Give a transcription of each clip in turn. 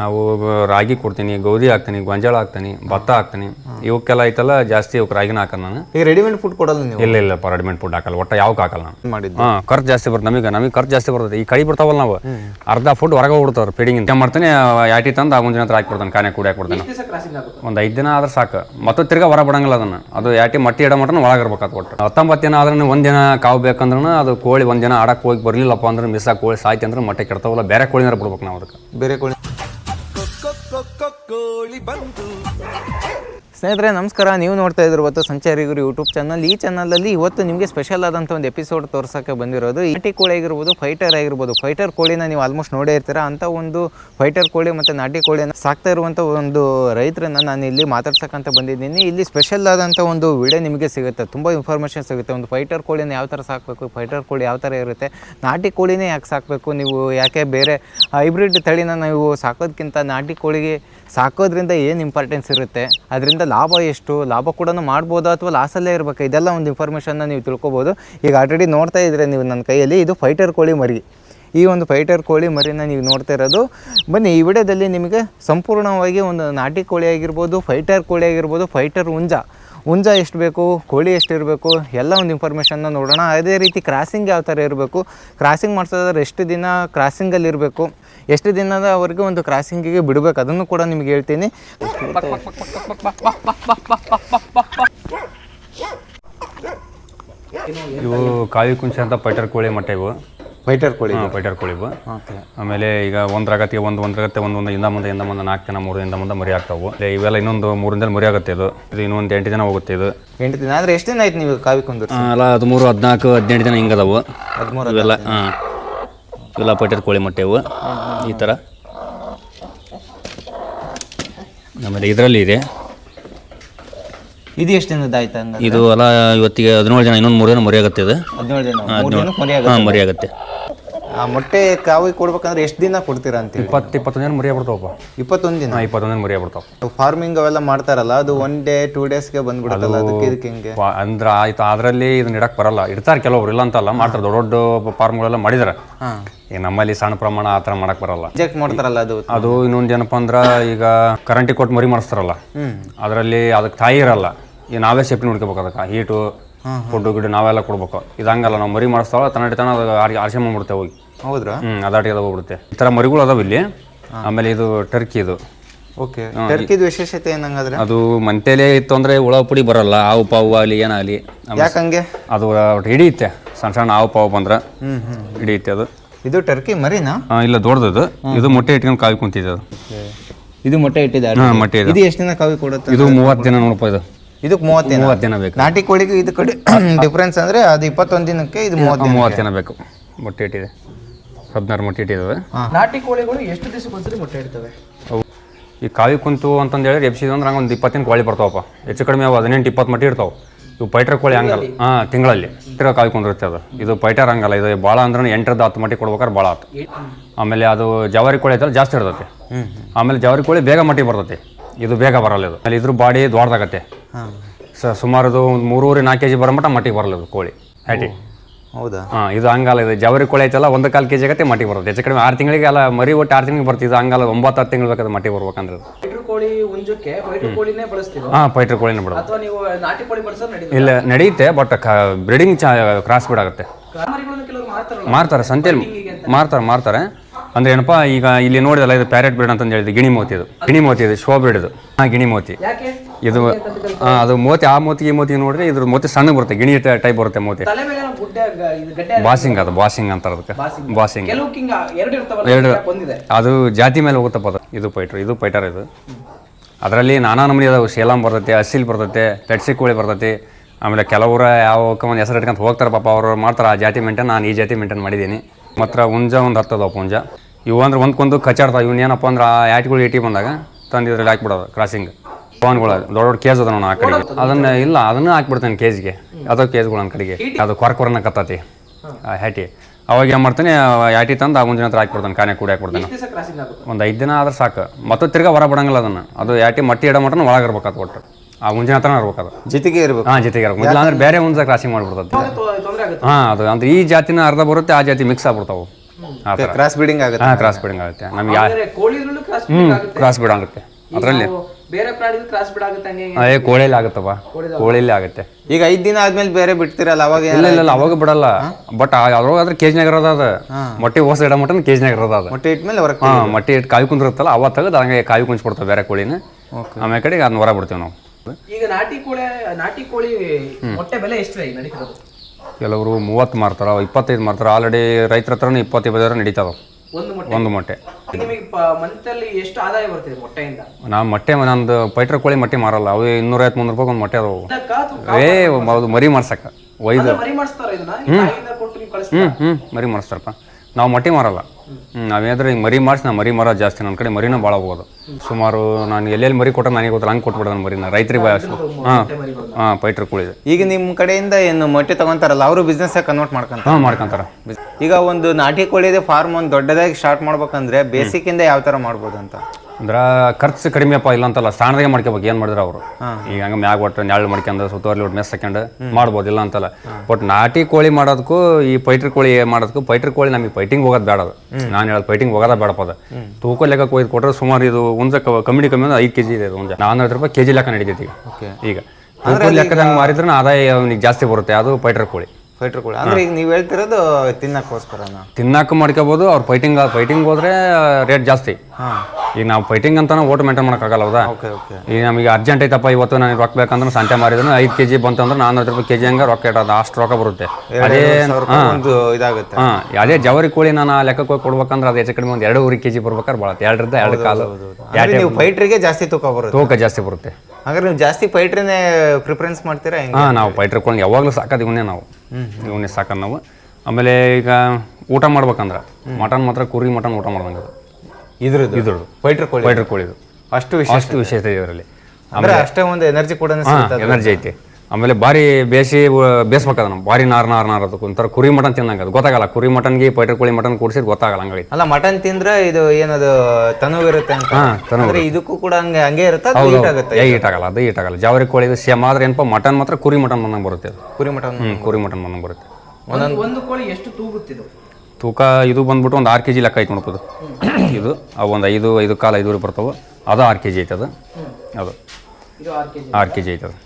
ನಾವು ರಾಗಿ ಕೊಡ್ತೀನಿ ಗೋಧಿ ಹಾಕ್ತೀನಿ ಗೊಂಜಾಳ ಹಾಕ್ತೀನಿ ಭತ್ತ ಹಾಕ್ತೀನಿ ಇವಕ್ಕೆಲ್ಲ ಐತಲ್ಲ ಜಾಸ್ತಿ ಇವಕ್ಕೆ ರಾಗಿನ ಹಾಕಲ್ಲ ನಾನು. ಈಗ ರೆಡಿಮೇಡ್ ಫುಡ್ ಕೊಡಲ್ಲ ನೀವು? ಇಲ್ಲ ಇಲ್ಲ ರೆಡಿಮೇಡ್ ಫುಡ್ ಹಾಕಲ್ಲ ಒಟ್ಟ ಯಾವ್ಕೆ ಹಾಕಲ್ಲ ನಾನು. ಮಾಡಿದ್ದು. ಹಾಂ ಖರ್ಚು ಜಾಸ್ತಿ ಬರುತ್ತೆ ನಮಗೆ ನಮಗೆ ಖರ್ಚು ಜಾಸ್ತಿ ಬರ್ತದೆ. ಈ ಕಡಿ ಬರ್ತಾವಲ್ಲ ನಾವು ಅರ್ಧ ಫುಡ್ ಹೊರಗೆ ಹೋಗ್ಬಿಡ್ತಾವ್ರು ಫೀಡಿಂಗ್ ಏನು ಮಾಡ್ತೀನಿ ಯಾಟಿ ತಂದು ಆ ಮುಂಜಾನೆ ಹತ್ರ ಕೊಡ್ತಾನೆ ಕಾನೆ ಕೂಡಿ ಹಾಕ್ಬಿಡ್ತಾನೆ ಒಂದು ಐದು ದಿನ ಆದ್ರೆ ಸಾಕು. ಮತ್ತೆ ತಿರ್ಗಾ ಹೊರ ಬಿಡಂಗಿಲ್ಲ ಅದನ್ನು. ಅದು ಯಾಟಿ ಮಟ್ಟಿ ಇಡೋ ಮಟನ ಒಳಗೆ ಇರ್ಬೇಕಾದ ಒಟ್ಟು. ಹತ್ತೊಂಬತ್ತು ದಿನ ಆದ್ರೆ ಒಂದು ದಿನ ಕಾವು ಬೇಕಂದ್ರೂ ಅದು ಕೋಳಿ ಒಂದು ದಿನ ಆಡಕ್ಕೆ ಹೋಗಿ ಬರಲಿಲ್ಲಪ್ಪ ಅಂದ್ರೆ ಮಿಸ್ ಆ ಕೋಳಿ ಸಾಯ್ತಿ ಅಂದ್ರೆ ಮೊಟ್ಟೆ ಕೆಡ್ತಾವಲ್ಲ ಬೇರೆ ಕೋಳಿನಾರ ಬಿಡ್ಬೇಕು ನಾವು ಅದಕ್ಕೆ. ಬೇರೆ ಕೋಳಿ ಸ್ನೇಹಿತರೆ, ನಮಸ್ಕಾರ. ನೀವು ನೋಡ್ತಾ ಇದ್ರು ಇವತ್ತು ಸಂಚಾರಿಗರು ಯೂಟ್ಯೂಬ್ ಚಾನಲ್ ಈ ಚಾನಲಲ್ಲಿ ಇವತ್ತು ನಿಮಗೆ ಸ್ಪೆಷಲ್ ಆದಂಥ ಒಂದು ಎಪಿಸೋಡ್ ತೋರ್ಸೋಕ್ಕೆ ಬಂದಿರೋದು. ನಾಟಿ ಕೋಳಿ ಆಗಿರ್ಬೋದು ಫೈಟರ್ ಆಗಿರ್ಬೋದು. ಫೈಟರ್ ಕೋಳಿನ ನೀವು ಆಲ್ಮೋಸ್ಟ್ ನೋಡೇ ಇರ್ತೀರ? ಅಂಥ ಒಂದು ಫೈಟರ್ ಕೋಳಿ ಮತ್ತು ನಾಟಿ ಕೋಳಿನ ಸಾಕ್ತಾ ಇರುವಂಥ ಒಂದು ರೈತರನ್ನ ನಾನು ಇಲ್ಲಿ ಮಾತಾಡ್ಸಕ್ಕಂತ ಬಂದಿದ್ದೀನಿ. ಇಲ್ಲಿ ಸ್ಪೆಷಲ್ ಆದಂಥ ಒಂದು ವಿಡಿಯೋ ನಿಮಗೆ ಸಿಗುತ್ತೆ. ತುಂಬ ಇನ್ಫಾರ್ಮೇಷನ್ ಸಿಗುತ್ತೆ. ಒಂದು ಫೈಟರ್ ಕೋಳಿನ ಯಾವ ಥರ ಸಾಕಬೇಕು ಫೈಟರ್ ಕೋಳಿ ಯಾವ ಥರ ಇರುತ್ತೆ, ನಾಟಿ ಕೋಳಿನೇ ಯಾಕೆ ಸಾಕಬೇಕು, ನೀವು ಯಾಕೆ ಬೇರೆ ಹೈಬ್ರಿಡ್ ತಳಿನ ನೀವು ಸಾಕೋದಕ್ಕಿಂತ ನಾಟಿ ಕೋಳಿಗೆ ಸಾಕೋದ್ರಿಂದ ಏನು ಇಂಪಾರ್ಟೆನ್ಸ್ ಇರುತ್ತೆ? ಅದರಿಂದ ಲಾಭ ಎಷ್ಟು? ಲಾಭ ಕೂಡ ಮಾಡ್ಬೋದು ಅಥವಾ ಲಾಸಲ್ಲೇ ಇರಬೇಕು? ಇದೆಲ್ಲ ಒಂದು ಇನ್ಫಾರ್ಮೇಷನ್ನ ನೀವು ತಿಳ್ಕೊಬೋದು. ಈಗ ಆಲ್ರೆಡಿ ನೋಡ್ತಾ ಇದ್ರೆ ನೀವು ನನ್ನ ಕೈಯಲ್ಲಿ ಇದು ಫೈಟರ್ ಕೋಳಿ ಮರಿ. ಈ ಒಂದು ಫೈಟರ್ ಕೋಳಿ ಮರಿನ ನೀವು ನೋಡ್ತಾ ಇರೋದು. ಬನ್ನಿ, ಈ ವಿಡಿಯೋದಲ್ಲಿ ನಿಮಗೆ ಸಂಪೂರ್ಣವಾಗಿ ಒಂದು ನಾಟಿ ಕೋಳಿ ಆಗಿರ್ಬೋದು ಫೈಟರ್ ಕೋಳಿ ಆಗಿರ್ಬೋದು ಫೈಟರ್ ಹುಂಜ. ಹುಂಜ ಎಷ್ಟು ಬೇಕು? ಕೋಳಿ ಎಷ್ಟು ಇರಬೇಕು? ಎಲ್ಲ ಒಂದು ಇನ್ಫಾರ್ಮೇಷನ್ನ ನೋಡೋಣ. ಅದೇ ರೀತಿ ಕ್ರಾಸಿಂಗ್ ಯಾವ ಥರ ಇರಬೇಕು? ಕ್ರಾಸಿಂಗ್ ಮಾಡಿಸೋದಾದ್ರೆ ಎಷ್ಟು ದಿನ ಕ್ರಾಸಿಂಗಲ್ಲಿ ಇರಬೇಕು? ಎಷ್ಟು ದಿನದವರೆಗೂ ಒಂದು ಕ್ರಾಸಿಂಗಿಗೆ ಬಿಡಬೇಕು ಅದನ್ನು ಕೂಡ ನಿಮ್ಗೆ ಹೇಳ್ತೀನಿ. ಇವು ಕಾವಿ ಕುಂಚ ಅಂತ ಪೈಟರ್ ಕೋಳಿ ಮೊಟ್ಟೆ ಇವು. ಫೈಟರ್ ಕೋಳಿ ಹಾಂ ಪೈಟರ್ ಕೋಳಿ ಇವು. ಆಮೇಲೆ ಈಗ ಒಂದ್ರಾಗತ್ತೆ ಒಂದು ಒಂದ್ರಾಗತ್ತೆ ಒಂದು ಒಂದು ಇಂದ ಮುಂದೆ ಇಂದ ಮುಂದೆ ನಾಲ್ಕು ಜನ ಮೂರು ಇಂದ ಮುಂದೆ ಮರಿ ಆಗ್ತಾವು. ಇವೆಲ್ಲ ಇನ್ನೊಂದು ಮೂರಿಂದ ಮರಿ ಆಗುತ್ತೆ ಇದು. ಇದು ಇನ್ನೊಂದು ಎಂಟು ದಿನ ಹೋಗುತ್ತೆ ಇದು. ಎಂಟು ದಿನ ಆದ್ರೆ ಎಷ್ಟು ದಿನ ಆಯ್ತು ನೀವು ಕಾವಿ ಕುಂದಿರ್ಸಿ ಅಲ್ಲ ಹದಿಮೂರು ಹದಿನಾಲ್ಕು ಹದಿನೆಂಟು ದಿನ ಹಿಂಗದವು. ಹದಿಮೂರು ಇವೆಲ್ಲ ಹಾಂ. ಇವೆಲ್ಲ ಪಟ್ಟಿರ್ ಕೋಳಿ ಮೊಟ್ಟೆ ಇವು ಈ ಥರ ಆಮೇಲೆ ಇದರಲ್ಲಿ ಇದೆ. ಇದು ಎಷ್ಟು ದಿನದ ಆಯ್ತು ಇದು ಎಲ್ಲ ಇವತ್ತಿಗೆ ಹದಿನೇಳು ಜನ ಇನ್ನೊಂದು ಮೂರು ಜನ ಮರಿ ಆಗುತ್ತೆ ಇದು. ಹದಿನೇಳು ಜನ. ಹದಿನೇಳು. ಹಾಂ ಮರಿ ಆಗುತ್ತೆ. ಆ ಮೊಟ್ಟೆ ಕಾವಿಗೆ ಕೊಡ್ಬೇಕಂದ್ರೆ ಎಷ್ಟು ದಿನ ಕೊಡ್ತೀರಾ ಅಂತೀವಿ ಇಪ್ಪತ್ತು ಇಪ್ಪತ್ತೊಂದು ದಿನ ಮುರಿಯ ಆಗ್ಬಿಡ್ತಾವಪ್ಪ ಇಪ್ಪತ್ತೊಂದು ದಿನ? ಹಾಂ ಇಪ್ಪತ್ತೊಂದು ದಿನ ಮುರಿಯ ಫಾರ್ಮಿಂಗ್ ಅವೆಲ್ಲ ಮಾಡ್ತಾರಲ್ಲ ಅದು ಒನ್ ಡೇ ಟೂ ಡೇಸ್ಗೆ ಬಂದ್ಬಿಡುತ್ತಲ್ಲ ಅದಕ್ಕೆ ಇದಕ್ಕೆ ಹಿಂಗೆ? ಪ- ಅಂದ್ರ ಆಯ್ತು ಅದರಲ್ಲಿ ಇದನ್ನ ಇಡಕ್ಕೆ ಬರಲ್ಲ. ಇಡ್ತಾರೆ ಕೆಲವರು ಇಲ್ಲ ಅಂತಲ್ಲ ಮಾಡ್ತಾರೆ. ದೊಡ್ಡ ದೊಡ್ಡ ಫಾರ್ಮ್ಗಳೆಲ್ಲ ಮಾಡಿದಾರೆ. ಹಾಂ. ನಮ್ಮಲ್ಲಿ ಸಣ್ಣ ಪ್ರಮಾಣ ಆ ಥರ ಮಾಡಕ್ಕೆ ಬರಲ್ಲ. ಇಂಜೆಕ್ಟ್ ಮಾಡ್ತಾರಲ್ಲ ಅದು? ಅದು ಇನ್ನೊಂದು ಏನಪ್ಪ ಅಂದ್ರೆ ಈಗ ಕರೆಂಟಿಗೆ ಕೊಟ್ಟು ಮರಿ ಮಾಡಿಸ್ತಾರಲ್ಲ ಹ್ಮ್. ಅದರಲ್ಲಿ ಅದಕ್ಕೆ ತಾಯಿ ಇರಲ್ಲ. ಈಗ ನಾವೇ ಸೇಫ್ಟಿ ನೋಡ್ಕೋಬೇಕು ಅದಕ್ಕೆ. ಹೀಟು ಫುಡ್ಡು ಗಿಡ್ಡು ನಾವೆಲ್ಲ ಕೊಡ್ಬೇಕು. ಇದು ಹಂಗಲ್ಲ ನಾವು ಮರಿ ಮಾಡಿಸ್ತಾವ ತನ್ನ ತನ ಅದು ಆರ್ ಮಾಡ್ಬಿಡ್ತೇವೆ ಹೋಗಿ. ಹೌದ್ರಾ? ಹ್ಞೂ ಅದಾಟಿಗೆ ಅದು ಹೋಗ್ಬಿಡುತ್ತೆ. ಈ ಥರ ಮರಿಗಳು ಅದಾವ ಇಲ್ಲಿ. ಆಮೇಲೆ ಇದು ಟರ್ಕಿ ಇದು. ಓಕೆ. ಟರ್ಕಿದು ವಿಶೇಷತೆ ಏನಂಗಾದ್ರೆ? ಅದು ಮಂತೇಲೆ ಇತ್ತು ಅಂದರೆ ಹುಳ ಪುಡಿ ಬರಲ್ಲ. ಹಾವು ಪಾವು ಆಗಲಿ ಏನಾಗಲಿ ಯಾಕಂಗೆ ಅದು ಒಟ್ಟು ಹಿಡಿಯುತ್ತೆ ಸಣ್ಣ ಸಣ್ಣ ಆವು ಪಾವು ಬಂದ್ರೆ. ಹಿಡಿಯುತ್ತೆ ಅದು. ಇದು ಟರ್ಕಿ ಮರಿನಾ? ಇಲ್ಲ ದೊಡ್ಡದು ಇದು ಮೊಟ್ಟೆ ಇಟ್ಕೊಂಡು ಕಾವಿ ಕುಂತಿದೆ ಅದು. ಇದು ಮೊಟ್ಟೆ ಇಟ್ಟಿದೆ ಹಾಂ ಮೊಟ್ಟೆ ಇದು. ಎಷ್ಟು ದಿನ ಕಾವಿ ಕೊಡುತ್ತೆ ಇದು ಮೂವತ್ತು ದಿನ ನೋಡಪ್ಪ ಇದು. ಇದಕ್ಕೆ ಮೂವತ್ತು ದಿನ? ಮೂವತ್ತು ದಿನ ಬೇಕು. ನಾಟಿ ಕೋಳಿಗೆ ಇದು ಕಡೆ ಡಿಫ್ರೆನ್ಸ್ ಅಂದರೆ ಅದು ಇಪ್ಪತ್ತೊಂದು ದಿನಕ್ಕೆ ಇದು ಮೂವತ್ತು ದಿನ ಮೂವತ್ತು ದಿನ ಬೇಕು. ಮೊಟ್ಟೆ ಇಟ್ಟಿದೆ. ಹದಿನಾರು ಮೊಟ್ಟೆ ಇಟ್ಟಿದ್ದಾವೆ. ನಾಟಿ ಕೋಳಿಗಳು ಎಷ್ಟು ದಿವಸಕ್ಕೊಂದ್ಸರಿ ಮೊಟ್ಟೆ ಇಡ್ತವೆ? ಅವು ಈ ಕಾವಿ ಕುಂತು ಅಂತಂದು ಹೇಳಿ ಎಬ್ಸಿದ್ವು ಅಂದ್ರೆ ಒಂದು ಇಪ್ಪತ್ತಿನ ಕೋಳಿ ಬರ್ತಾವಪ್ಪ. ಹೆಚ್ಚು ಕಡಿಮೆ ಅವು ಹದಿನೆಂಟು ಇಪ್ಪತ್ತು ಮಟ್ಟಿ ಇರ್ತಾವೆ ಇವು ಪೈಟರ್ ಕೋಳಿ ಹಂಗಲ್ಲ. ಹಾಂ ತಿಂಗಳಲ್ಲಿ. ತಿರ್ಗಾ ಕಾವಿ ಕುಂದಿರುತ್ತೆ ಅದು. ಇದು ಪೈಟರ್ ಹಂಗಲ್ಲ. ಇದು ಭಾಳ ಅಂದ್ರೆ ಎಂಟರದ್ದು ಹತ್ತು ಮಟ್ಟಿ ಕೊಡ್ಬೇಕಾದ್ರೆ ಭಾಳ ಆತು. ಆಮೇಲೆ ಅದು ಜವಾರಿ ಕೋಳಿ ಐತಲ್ಲ ಜಾಸ್ತಿ ಇರ್ತೈತೆ. ಆಮೇಲೆ ಜವಾರಿ ಕೋಳಿ ಬೇಗ ಮಟ್ಟಿ ಬರ್ತೈತಿ. ಇದು ಬೇಗ ಬರಲ್ಲ ಇದು. ಆಮೇಲೆ ಇದ್ರ ಬಾಡಿ ದೊಡ್ಡದಾಗತ್ತೆ ಹಾಂ. ಸ ಸುಮಾರು ಇದು ಒಂದು ಮೂರುವರೆ ನಾಲ್ಕು ಕೆ ಜಿ ಬರೋ ಮಟ್ಟ ಮಟ್ಟಿಗೆ ಬರಲ್ಲ ಇದು ಕೋಳಿ. ಹ್ಯಾಟಿ. ಹೌದಾ? ಹಾಂ ಇದು ಹಂಗಲ್ಲ ಇದು ಜವರಿ ಕೋಳಿ ಐತಲ್ಲ ಒಂದು ಕಾಲು ಕೆ ಜಿ ಆಗತ್ತೆ ಮಟ್ಟಿ ಬರುತ್ತೆ ಹೆಚ್ಚು ಕಡಿಮೆ ಆರು ತಿಂಗಳಿಗೆ ಅಲ್ಲ ಮರಿ ಒಟ್ಟು ಆರು ತಿಂಗಳಿಗೆ ಬರ್ತಿದ್ದು ಹಂಗಲ್ಲ ಒಂಬತ್ತು ಹತ್ತು ತಿಂಗಳು ಬೇಕಾದ್ರೆ ಮಟ್ಟಿ ಬರ್ಬೇಕಂದ್ರೆ ಇದು ಫೈಟರ್ ಕೋಳಿ ಹುಂಜಕ್ಕೆ ಫೈಟರ್ ಕೋಳಿನೇ ಬಳಸ್ತೀವಿ ಹಾಂ ಪೈಟ್ರ್ ಕೋಳಿನ ಬಿಡೋದು. ಅಥವಾ ನೀವು ನಾಟಿ ಕೋಳಿ ಬಳಸೋದು ನಡೀತದೆ? ಇಲ್ಲ ನಡೆಯುತ್ತೆ ಬಟ್ ಬ್ರೀಡಿಂಗ್ ಚ ಕ್ರಾಸ್ ಬಿಡ್ ಆಗುತ್ತೆ. ಕೆಲವರು ಮಾರ್ತಾರೆ ಸಂತೆಯಲ್ಲಿ ಮಾರ್ತಾರೆ ಮಾರ್ತಾರೆ. ಅಂದ್ರೆ ಏನಪ್ಪ ಈಗ ಇಲ್ಲಿ ನೋಡಿದಲ್ಲ ಇದು ಪ್ಯಾರೆಟ್ ಬ್ರೀಡ್ ಅಂತ ಹೇಳಿದ್ದು ಗಿಣಿ ಮೋತಿ ಇದು ಗಿಣಿ ಮೋತಿ ಇದು ಶೋ ಬ್ರೀಡ್ ಇದು. ಹಾಂ ಗಿಣಿ ಮೋತಿ ಯಾಕೆ? ಇದು ಅದು ಮೋತಿ ಆ ಮೋತಿ ಈ ಮೋತಿ ನೋಡ್ರಿ ಇದ್ರ ಮೋತಿ ಸಣ್ಣ ಬರುತ್ತೆ ಗಿಣಿ ಟೈಪ್ ಬರುತ್ತೆ ಮೋತಿ. ತಲೆ ಮೇಲೆ ಏನೋ ಗುಡ್ಡೆ ಗ- ಇದು ಗಡ್ಡೆ ಬಾಸಿಂಗ್ ಅದು ಬಾಸಿಂಗ್ ಅಂತಾರೆ ಅದಕ್ಕೆ. ಬಾಸಿಂಗ್ ಕೆಲವು ಎರಡು ಇರ್ತಾವಲ್ಲ ಎರಡು ಯಾಕೆ ಒಂದಿದೆ ಅದು ಜಾತಿ ಮೇಲೆ ಹೋಗುತ್ತಪ್ಪ ಅದು. ಇದು ಪೈಟರ್ ಇದು ಪೈಟರ್ ಇದು. ಅದರಲ್ಲಿ ನಾನಾ ನಮೂನಿ ಅದಾವೆ ಶೇಲಂ ಬರ್ತೈತೆ ಅಸಿಲ್ ಬರ್ತೈತೆ ಪೆಟ್ಸಿ ಕೋಳಿ ಬರ್ತೈತಿ. ಆಮೇಲೆ ಕೆಲವರು ಯಾವ ಒಂದು ಹೆಸರು ಇಟ್ಕೊಂತ ಹೋಗ್ತಾರೆ ಪಾಪ ಅವರು ಮಾಡ್ತಾರೆ ಆ ಜಾತಿ ಮೇಂಟೈನ್ ನಾನು ಈ ಜಾತಿ ಮೇಂಟೈನ್ ಮಾಡಿದ್ದೀನಿ. ಮಾತ್ರ ಹುಂಜ ಒಂದು ಹತ್ತದವ ಹುಂಜ. ಇವು ಅಂದ್ರೆ ಒಂದ್ಕೊಂದು ಕಚ್ಚಾಡ್ತಾವೆ ಇವ್ನು ಏನಪ್ಪ ಅಂದ್ರೆ ಆ ಆಟ್ಗಳು ಏಟಿ ಬಂದಾಗ ತಂದು ಇದ್ರಲ್ಲಿ ಹಾಕ್ಬಿಡೋದು ಕ್ರಾಸಿಂಗ್ ಫೋನ್ಗಳು ದೊಡ್ಡ ದೊಡ್ಡ ಕೇಸ್ ಅದ ನಾನು ಆ ಕಡೆಗೆ. ಅದನ್ನ ಇಲ್ಲ ಅದನ್ನ ಹಾಕ್ಬಿಡ್ತೇನೆ ಕೇಜ್ಗೆ ಅದೋ ಕೇಜ್ಗಳು ನನ್ನ ಕಡೆಗೆ. ಅದು ಕೊರ ಕೊರನ ಕತ್ತತಿ. ಆ ಹ್ಯಾಟಿ. ಅವಾಗ ಏನು ಮಾಡ್ತೇನೆ ಯಾಟಿ ತಂದು ಆ ಮುಂಜಾನೆ ಹತ್ರ ಹಾಕ್ಬಿಡ್ತಾನೆ ಕಾನೆ ಕೂಡಿ ಹಾಕ್ಬಿಡ್ತಾನೆ. ಒಂದು ಐದು ದಿನ ಆದ್ರೆ ಸಾಕು. ಮತ್ತೆ ತಿರ್ಗಾ ಹೊರ ಬಿಡಂಗಿಲ್ಲ ಅದನ್ನು. ಅದು ಯಾಟಿ ಮಟ್ಟಿ ಇಡೋ ಮಟ್ಟನ ಒಳಗೆ ಇರ್ಬೇಕಾದ ಒಟ್ಟು. ಆ ಮುಂಜಾನೆ ಹತ್ರನೇ ಇರ್ಬೇಕು ಅದು. ಜೊತೆಗೆ ಇರ್ಬೇಕು. ಹಾಂ ಜೊತೆಗೆ ಇರ್ಬೇಕು. ಇಲ್ಲ ಅಂದ್ರೆ ಬೇರೆ ಮುಂಜಾನೆ ಕ್ರಾಸಿಂಗ್ ಮಾಡ್ಬಿಡ್ತದೆ ತೊಂದರೆ ಆಗುತ್ತೆ. ಹಾಂ ಅದು ಅಂದ್ರೆ ಈ ಜಾತಿನ ಅರ್ಧ ಬರುತ್ತೆ ಆ ಜಾತಿ ಮಿಕ್ಸ್ ಆಗ್ಬಿಡ್ತಾವೆ. ಆ ಕ್ರಾಸ್ ಬಿಡಿಂಗ್ ಆಗುತ್ತೆ. ಹಾಂ ಕ್ರಾಸ್ ಬಿಡಿಂಗ್ ಆಗುತ್ತೆ. ನಮ್ಗೆ ಹ್ಞೂ ಕ್ರಾಸ್ ಬಿಡ್ ಆಗುತ್ತೆ. ಅದರಲ್ಲಿ. ಬೇರೆ ಕೋಳಿಲಿ ಕ್ರಾಸ್ ಬಿಡ್ ಆಗುತ್ತೆ ಹಂಗೆ ಹಿಂಗೆ. ಏ ಕೋಳಿಯಲ್ಲಿ ಆಗುತ್ತಪ್ಪ. ಕೋಳಿಯಲ್ಲಿ ಆಗುತ್ತೆ. ಈಗ ಐದ್ ದಿನ ಆದ್ಮೇಲೆ ಬೇರೆ ಬಿಡ್ತಿರಲ್ಲ ಅವಾಗ ಇಲ್ಲ ಇಲ್ಲ ಇಲ್ಲ ಅವಾಗ ಬಿಡಲ್ಲ. ಬಟ್ ಅದ್ರೊಳಗಾದ್ರೆ ಕೇಜ್ನಾಗ ಇರೋದು ಅದು. ಮೊಟ್ಟೆ ಹೊಸ ಇಡ ಮಟ್ಟ ಕೇಜ್ನಾಗ ಇರೋದು ಅದು. ಮೊಟ್ಟೆ ಇಟ್ಮೇಲೆ ಹೊರಗೆ ಹಾಂ ಮೊಟ್ಟೆ ಇಟ್ಟು ಕಾಯಿ ಕುಂದಿರುತ್ತಲ್ಲ ಅವ ತೆಗೆದು ಹಂಗೆ ಕಾಯಿ ಕುಂಚ್ಬಿಡ್ತಾವೆ ಬೇರೆ ಕೋಳಿನ. ಆಮೇಲೆ ಕಡೆಗೆ ಅದನ್ನ ಹೊರ ಬಿಡ್ತೀವಿ ನಾವು. ಈಗ ನಾಟಿ ಕೋಳಿ ನಾಟಿ ಕೋಳಿ ಮೊಟ್ಟೆ ಬೆಲೆ ಎಷ್ಟು ಈಗ ನಡೀತಿರೋದು ಕೆಲವರು ಮೂವತ್ತು ಮಾರ್ತಾರ ಇಪ್ಪತ್ತೈದು ಮಾರ್ತಾರ. ಆಲ್ರೆಡಿ ರೈತರ ಹತ್ರನೂ ಇಪ್ಪತ್ತೈದು ನಡೀತಾವೆ ಒಂದು ಮೊಟ್ಟೆ? ಒಂದು ಮೊಟ್ಟೆ. ನಿಮಗೆ ಮಂತಲ್ಲಿ ಎಷ್ಟು ಆದಾಯ ಬರ್ತಿದೆ ಮೊಟ್ಟೆಯಿಂದ? ನಾವು ಮೊಟ್ಟೆ ನಂದು ಪೈಟ್ರ ಕೋಳಿ ಮೊಟ್ಟೆ ಮಾರಲ್ಲ ಅವು ಇನ್ನೂರೈವತ್ತು ಮುನ್ನೂರು ರೂಪಾಯಿ ಒಂದು ಮೊಟ್ಟೆ ಅದಾವು ಏ ಅದು ಮರಿ ಮಾಡ್ಸಕ್ಕ. ಒಯ್ದು. ಮರಿ ಮಾಡಿಸ್ತಾರ ಇದನ್ನ? ಈ ಕೊಟ್ಟು ನೀವು ಕಳಿಸ್ತಾರ? ಹ್ಞೂ ಹ್ಞೂ ಮರಿ ಮಾಡಿಸ್ತಾರಪ್ಪ. ನಾವು ಮೊಟ್ಟೆ ಮಾರಲ್ಲ. ಹ್ಞೂ ನಾವೇನಾದ್ರೆ ಹಿಂಗೆ ಮರಿ ಮಾಡಿಸಿ ನಾವು ಮರಿ ಮಾರೋ ಜಾಸ್ತಿ. ನನ್ನ ಕಡೆ ಮರಿನೂ ಭಾಳ ಹೋಗೋದು. ಸುಮಾರು ನಾನು ಎಲ್ಲೆಲ್ಲಿ ಮರಿ ಕೊಟ್ಟರೆ ನನಗೆ ಗೊತ್ತಿಲ್ಲ ಹಂಗೆ ಕೊಟ್ಬಿಡೋದು ನಾನು ಮರಿನ. ರೈತರಿಗೆ ಹಾಂ ಹಾಂ ಪೈಟ್ರ ಕೋಳಿ. ಈಗ ನಿಮ್ಮ ಕಡೆಯಿಂದ ಏನು ಮೊಟ್ಟೆ ತಗೊಂತಾರಲ್ಲ ಅವರು ಬಿಸ್ನೆಸ್ ಕನ್ವರ್ಟ್ ಮಾಡ್ಕೊಂತ ಹಾಂ ಮಾಡ್ಕೊಂತಾರೆ. ಈಗ ಒಂದು ನಾಟಿ ಕೋಳಿದೆ ಫಾರ್ಮ್ ಒಂದು ದೊಡ್ಡದಾಗಿ ಸ್ಟಾರ್ಟ್ ಮಾಡ್ಬೇಕಂದ್ರೆ ಇಂದ ಯಾವ ತರ ಮಾಡ್ಬೋದು ಅಂತ? ಅಂದ್ರೆ ಖರ್ಚು ಕಡಿಮೆಪ್ಪ ಇಲ್ಲ ಅಂತಲ್ಲ ಸ್ಥಾನದಾಗ ಮಾಡ್ಕೋಬೇಕು ಏನು ಮಾಡಿದ್ರೆ ಅವರು. ಈಗ ಹಂಗ ಮ್ಯಾಗ ಒಟ್ಟು ನೆರಳು ಮಾಡ್ಕೊಂಡು ಸುತ್ತುವರ್ಲಿ ಒಟ್ಟು ಮೆಸ್ ಹಾಕೊಂಡು ಮಾಡ್ಬೋದು ಇಲ್ಲ ಅಂತಲ್ಲ. ಬಟ್ ನಾಟಿ ಕೋಳಿ ಮಾಡೋದಕ್ಕೂ ಈ ಪೈಟ್ರ್ ಕೋಳಿ ಮಾಡೋದಕ್ಕೂ ಪೈಟ್ರ್ ಕೋಳಿ ನಮಗೆ ಫೈಟಿಂಗ್ ಹೋಗೋದು ಬೇಡ ಅದು. ನಾನು ಹೇಳೋದು ಫೈಟಿಂಗ್ ಹೋಗೋದ ಬೇಡಪ್ಪ ಅದು. ತೂಕ ಲೆಕ್ಕ ಕೊಯ್ದು ಕೊಟ್ಟರೆ ಸುಮಾರು ಇದು ಒಂದು ಕಮ್ಮಿ ಕಮ್ಮಿ ಅಂದ್ರೆ ಐದು ಕೆ ಜಿ ಇದೆ ಇದು ಒಂದು ನಾನ್ನೂರು ರೂಪಾಯಿ ಕೆ ಜಿ ಲೆಕ್ಕ ನಡೀತೈತಿ ಈಗ. ಈಗ. ಲೆಕ್ಕದಂಗೆ ಮಾರಿದ್ರೆ ಆದಾಯ ಅವನಿಗೆ ಜಾಸ್ತಿ ಬರುತ್ತೆ ಅದು ಪೈಟ್ರ್ ಕೋಳಿ. ಫೈಟರ್ ಕೋಳಿ ಅಂದ್ರೆ ಈಗ ನೀವು ಹೇಳ್ತಿರೋದು ತಿನ್ನಕ್ಕೋಸ್ಕರನ? ತಿನ್ನಾಕ ಮಾಡ್ಕೋಬೋದು ಅವ್ರು ಫೈಟಿಂಗ್ ಫೈಟಿಂಗ್ ಹೋದ್ರೆ ರೇಟ್ ಜಾಸ್ತಿ. ಈಗ ನಾವು ಫೈಟಿಂಗ್ ಅಂತಾನೆ ಓಟ್ ಮೇಂಟೈನ್ ಮಾಡೋಕ್ಕಾಗಲ್ಲ ಹೌದಾ ಓಕೆ ಓಕೆ. ಈಗ ನಮಗೆ ಅರ್ಜೆಂಟ್ ಐತಪ್ಪ ಇವತ್ತು ನನಗೆ ರೊಕ್ಕ ಬೇಕಂದ್ರೆ ಸಂತೆ ಮಾರಿದ್ರೆ ಐದು ಕೆ ಜಿ ಬಂತಂದ್ರೆ ನಾನ್ನೂರು ರೂಪಾಯಿ ಕೆ ಜಿ ಹಂಗೆ ರೊಕ್ಕ ಇಡೋದು ಅಷ್ಟು ರೊಕ್ಕ ಬರುತ್ತೆ. ಅದೇ ಒಂದು ಇದಾಗುತ್ತೆ. ಹಾಂ. ಅದೇ ಜವರಿ ಕೋಳಿ ನಾನು ಲೆಕ್ಕಕ್ಕೆ ಹೋಗಿ ಕೊಡ್ಬೇಕಂದ್ರೆ ಅದು ಹೆಚ್ಚು ಕಡಿಮೆ ಒಂದು ಎರಡೂವರೆ ಕೆ ಜಿ ಬರ್ಬೇಕಾದ್ರೆ ಭಾಳ ಎರಡರಿಂದ ಎರಡು ಕಾಲು. ನೀವು ಫೈಟ್ರಿಗೆ ಜಾಸ್ತಿ ತೂಕ ಬರುತ್ತೆ. ತೂಕ ಜಾಸ್ತಿ ಬರುತ್ತೆ. ಹಾಗಾದ್ರೆ ನೀವು ಜಾಸ್ತಿ ಫೈಟ್ರಿನೇ ಪ್ರಿಫರೆನ್ಸ್ ಮಾಡ್ತೀರಾ ಹಾಂ ನಾವು ಫೈಟ್ರ್ ಕೋಳಿ ಯಾವಾಗಲೂ ಸಾಕೋದು ಇವನ್ನೇ ನಾವು. ಇವನ್ನೇ ಸಾಕೋದು ನಾವು. ಆಮೇಲೆ ಈಗ ಊಟ ಮಾಡ್ಬೇಕಂದ್ರೆ ಮಟನ್ ಮಾತ್ರ ಕುರಿ ಮಟನ್ ಊಟ ಮಾಡ್ದಂಗೆ ಅದು. ಇದ್ರದ್ದು? ಇದ್ರದ್ದು. ಪೈಟ್ರ್ ಕೋಳಿ? ಪೈಟ್ರ್ ಕೋಳಿದು. ಅಷ್ಟು ವಿಶೇಷ ಅಷ್ಟು ವಿಶೇಷತೆ ಇದೆ ಇದರಲ್ಲಿ. ಅಂದ್ರೆ ಅಷ್ಟೇ ಒಂದು ಎನರ್ಜಿ ಕೂಡ ಎನರ್ಜಿ ಐತಿ. ಆಮೇಲೆ ಭಾರಿ ಬೇಸಿ ಬೇಸ್ಬೇಕದ ನಾವು ಭಾರಿ ನಾರ್ ನಾರ್ ನಾರ್ ಅದಕ್ಕೆ. ಒಂಥರ ಕುರಿ ಮಟನ್ ತಿನ್ನಂಗೆ ಅದು ಗೊತ್ತಾಗಲ್ಲ ಕುರಿ ಮಟನ್ಗೆ ಪೈಟರ್ ಕೋಳಿ ಮಟನ್ ಕೂಡಿಸಿದ್ ಗೊತ್ತಾಗಲ್ಲ ಹಂಗಾಗಿ ಅಲ್ಲ ಮಟನ್ ತಿಂದ್ರೆ ಇದು ಏನದು ತನುವಿರುತ್ತೆ ಅಂತ. ಹಾಂ ತನು ಅಂದ್ರೆ ಇದಕ್ಕೂ ಕೂಡ ಹಂಗೆ ಹಂಗೆ ಇರುತ್ತೆ ಅದು heat ಆಗುತ್ತೆ ಏ ಈಟಾಗಲ್ಲ ಅದು ಈಟಾಗಲ್ಲ ಜಾವರಿ ಕೋಳಿ ಇದು ಸೇಮ್ ಆದ್ರೆ ಏನಪ್ಪ ಮಟನ್ ಮಾತ್ರ ಕುರಿ ಮಟನ್ ಬಂದಂಗೆ ಬರುತ್ತೆ ಅದು. ಕುರಿ ಮಟನ್ ಹ್ಞೂ ಕುರಿ ಮಟನ್ ಬಂದಂಗೆ ಬರುತ್ತೆ. ಒಂದು ಒಂದು ಕೋಳಿ ಎಷ್ಟು ತೂಗುತ್ತಿದ್ದು ತೂಕ ಇದು ಬಂದ್ಬಿಟ್ಟು ಒಂದು ಆರು ಕೆ ಜಿ ಲೆಕ್ಕ ಐತೆ ನೋಡ್ಬೋದು ಇದು ಅವು ಒಂದು ಐದು ಐದು ಕಾಲು ಐದೂರು ಬರ್ತವೆ. ಅದು ಆರು ಕೆ ಜಿ ಐತೆ ಅದು. ಅದು ಇದು ಆರು ಕೆಜಿ. ಆರು ಕೆ ಜಿ ಐತೆ ಅದು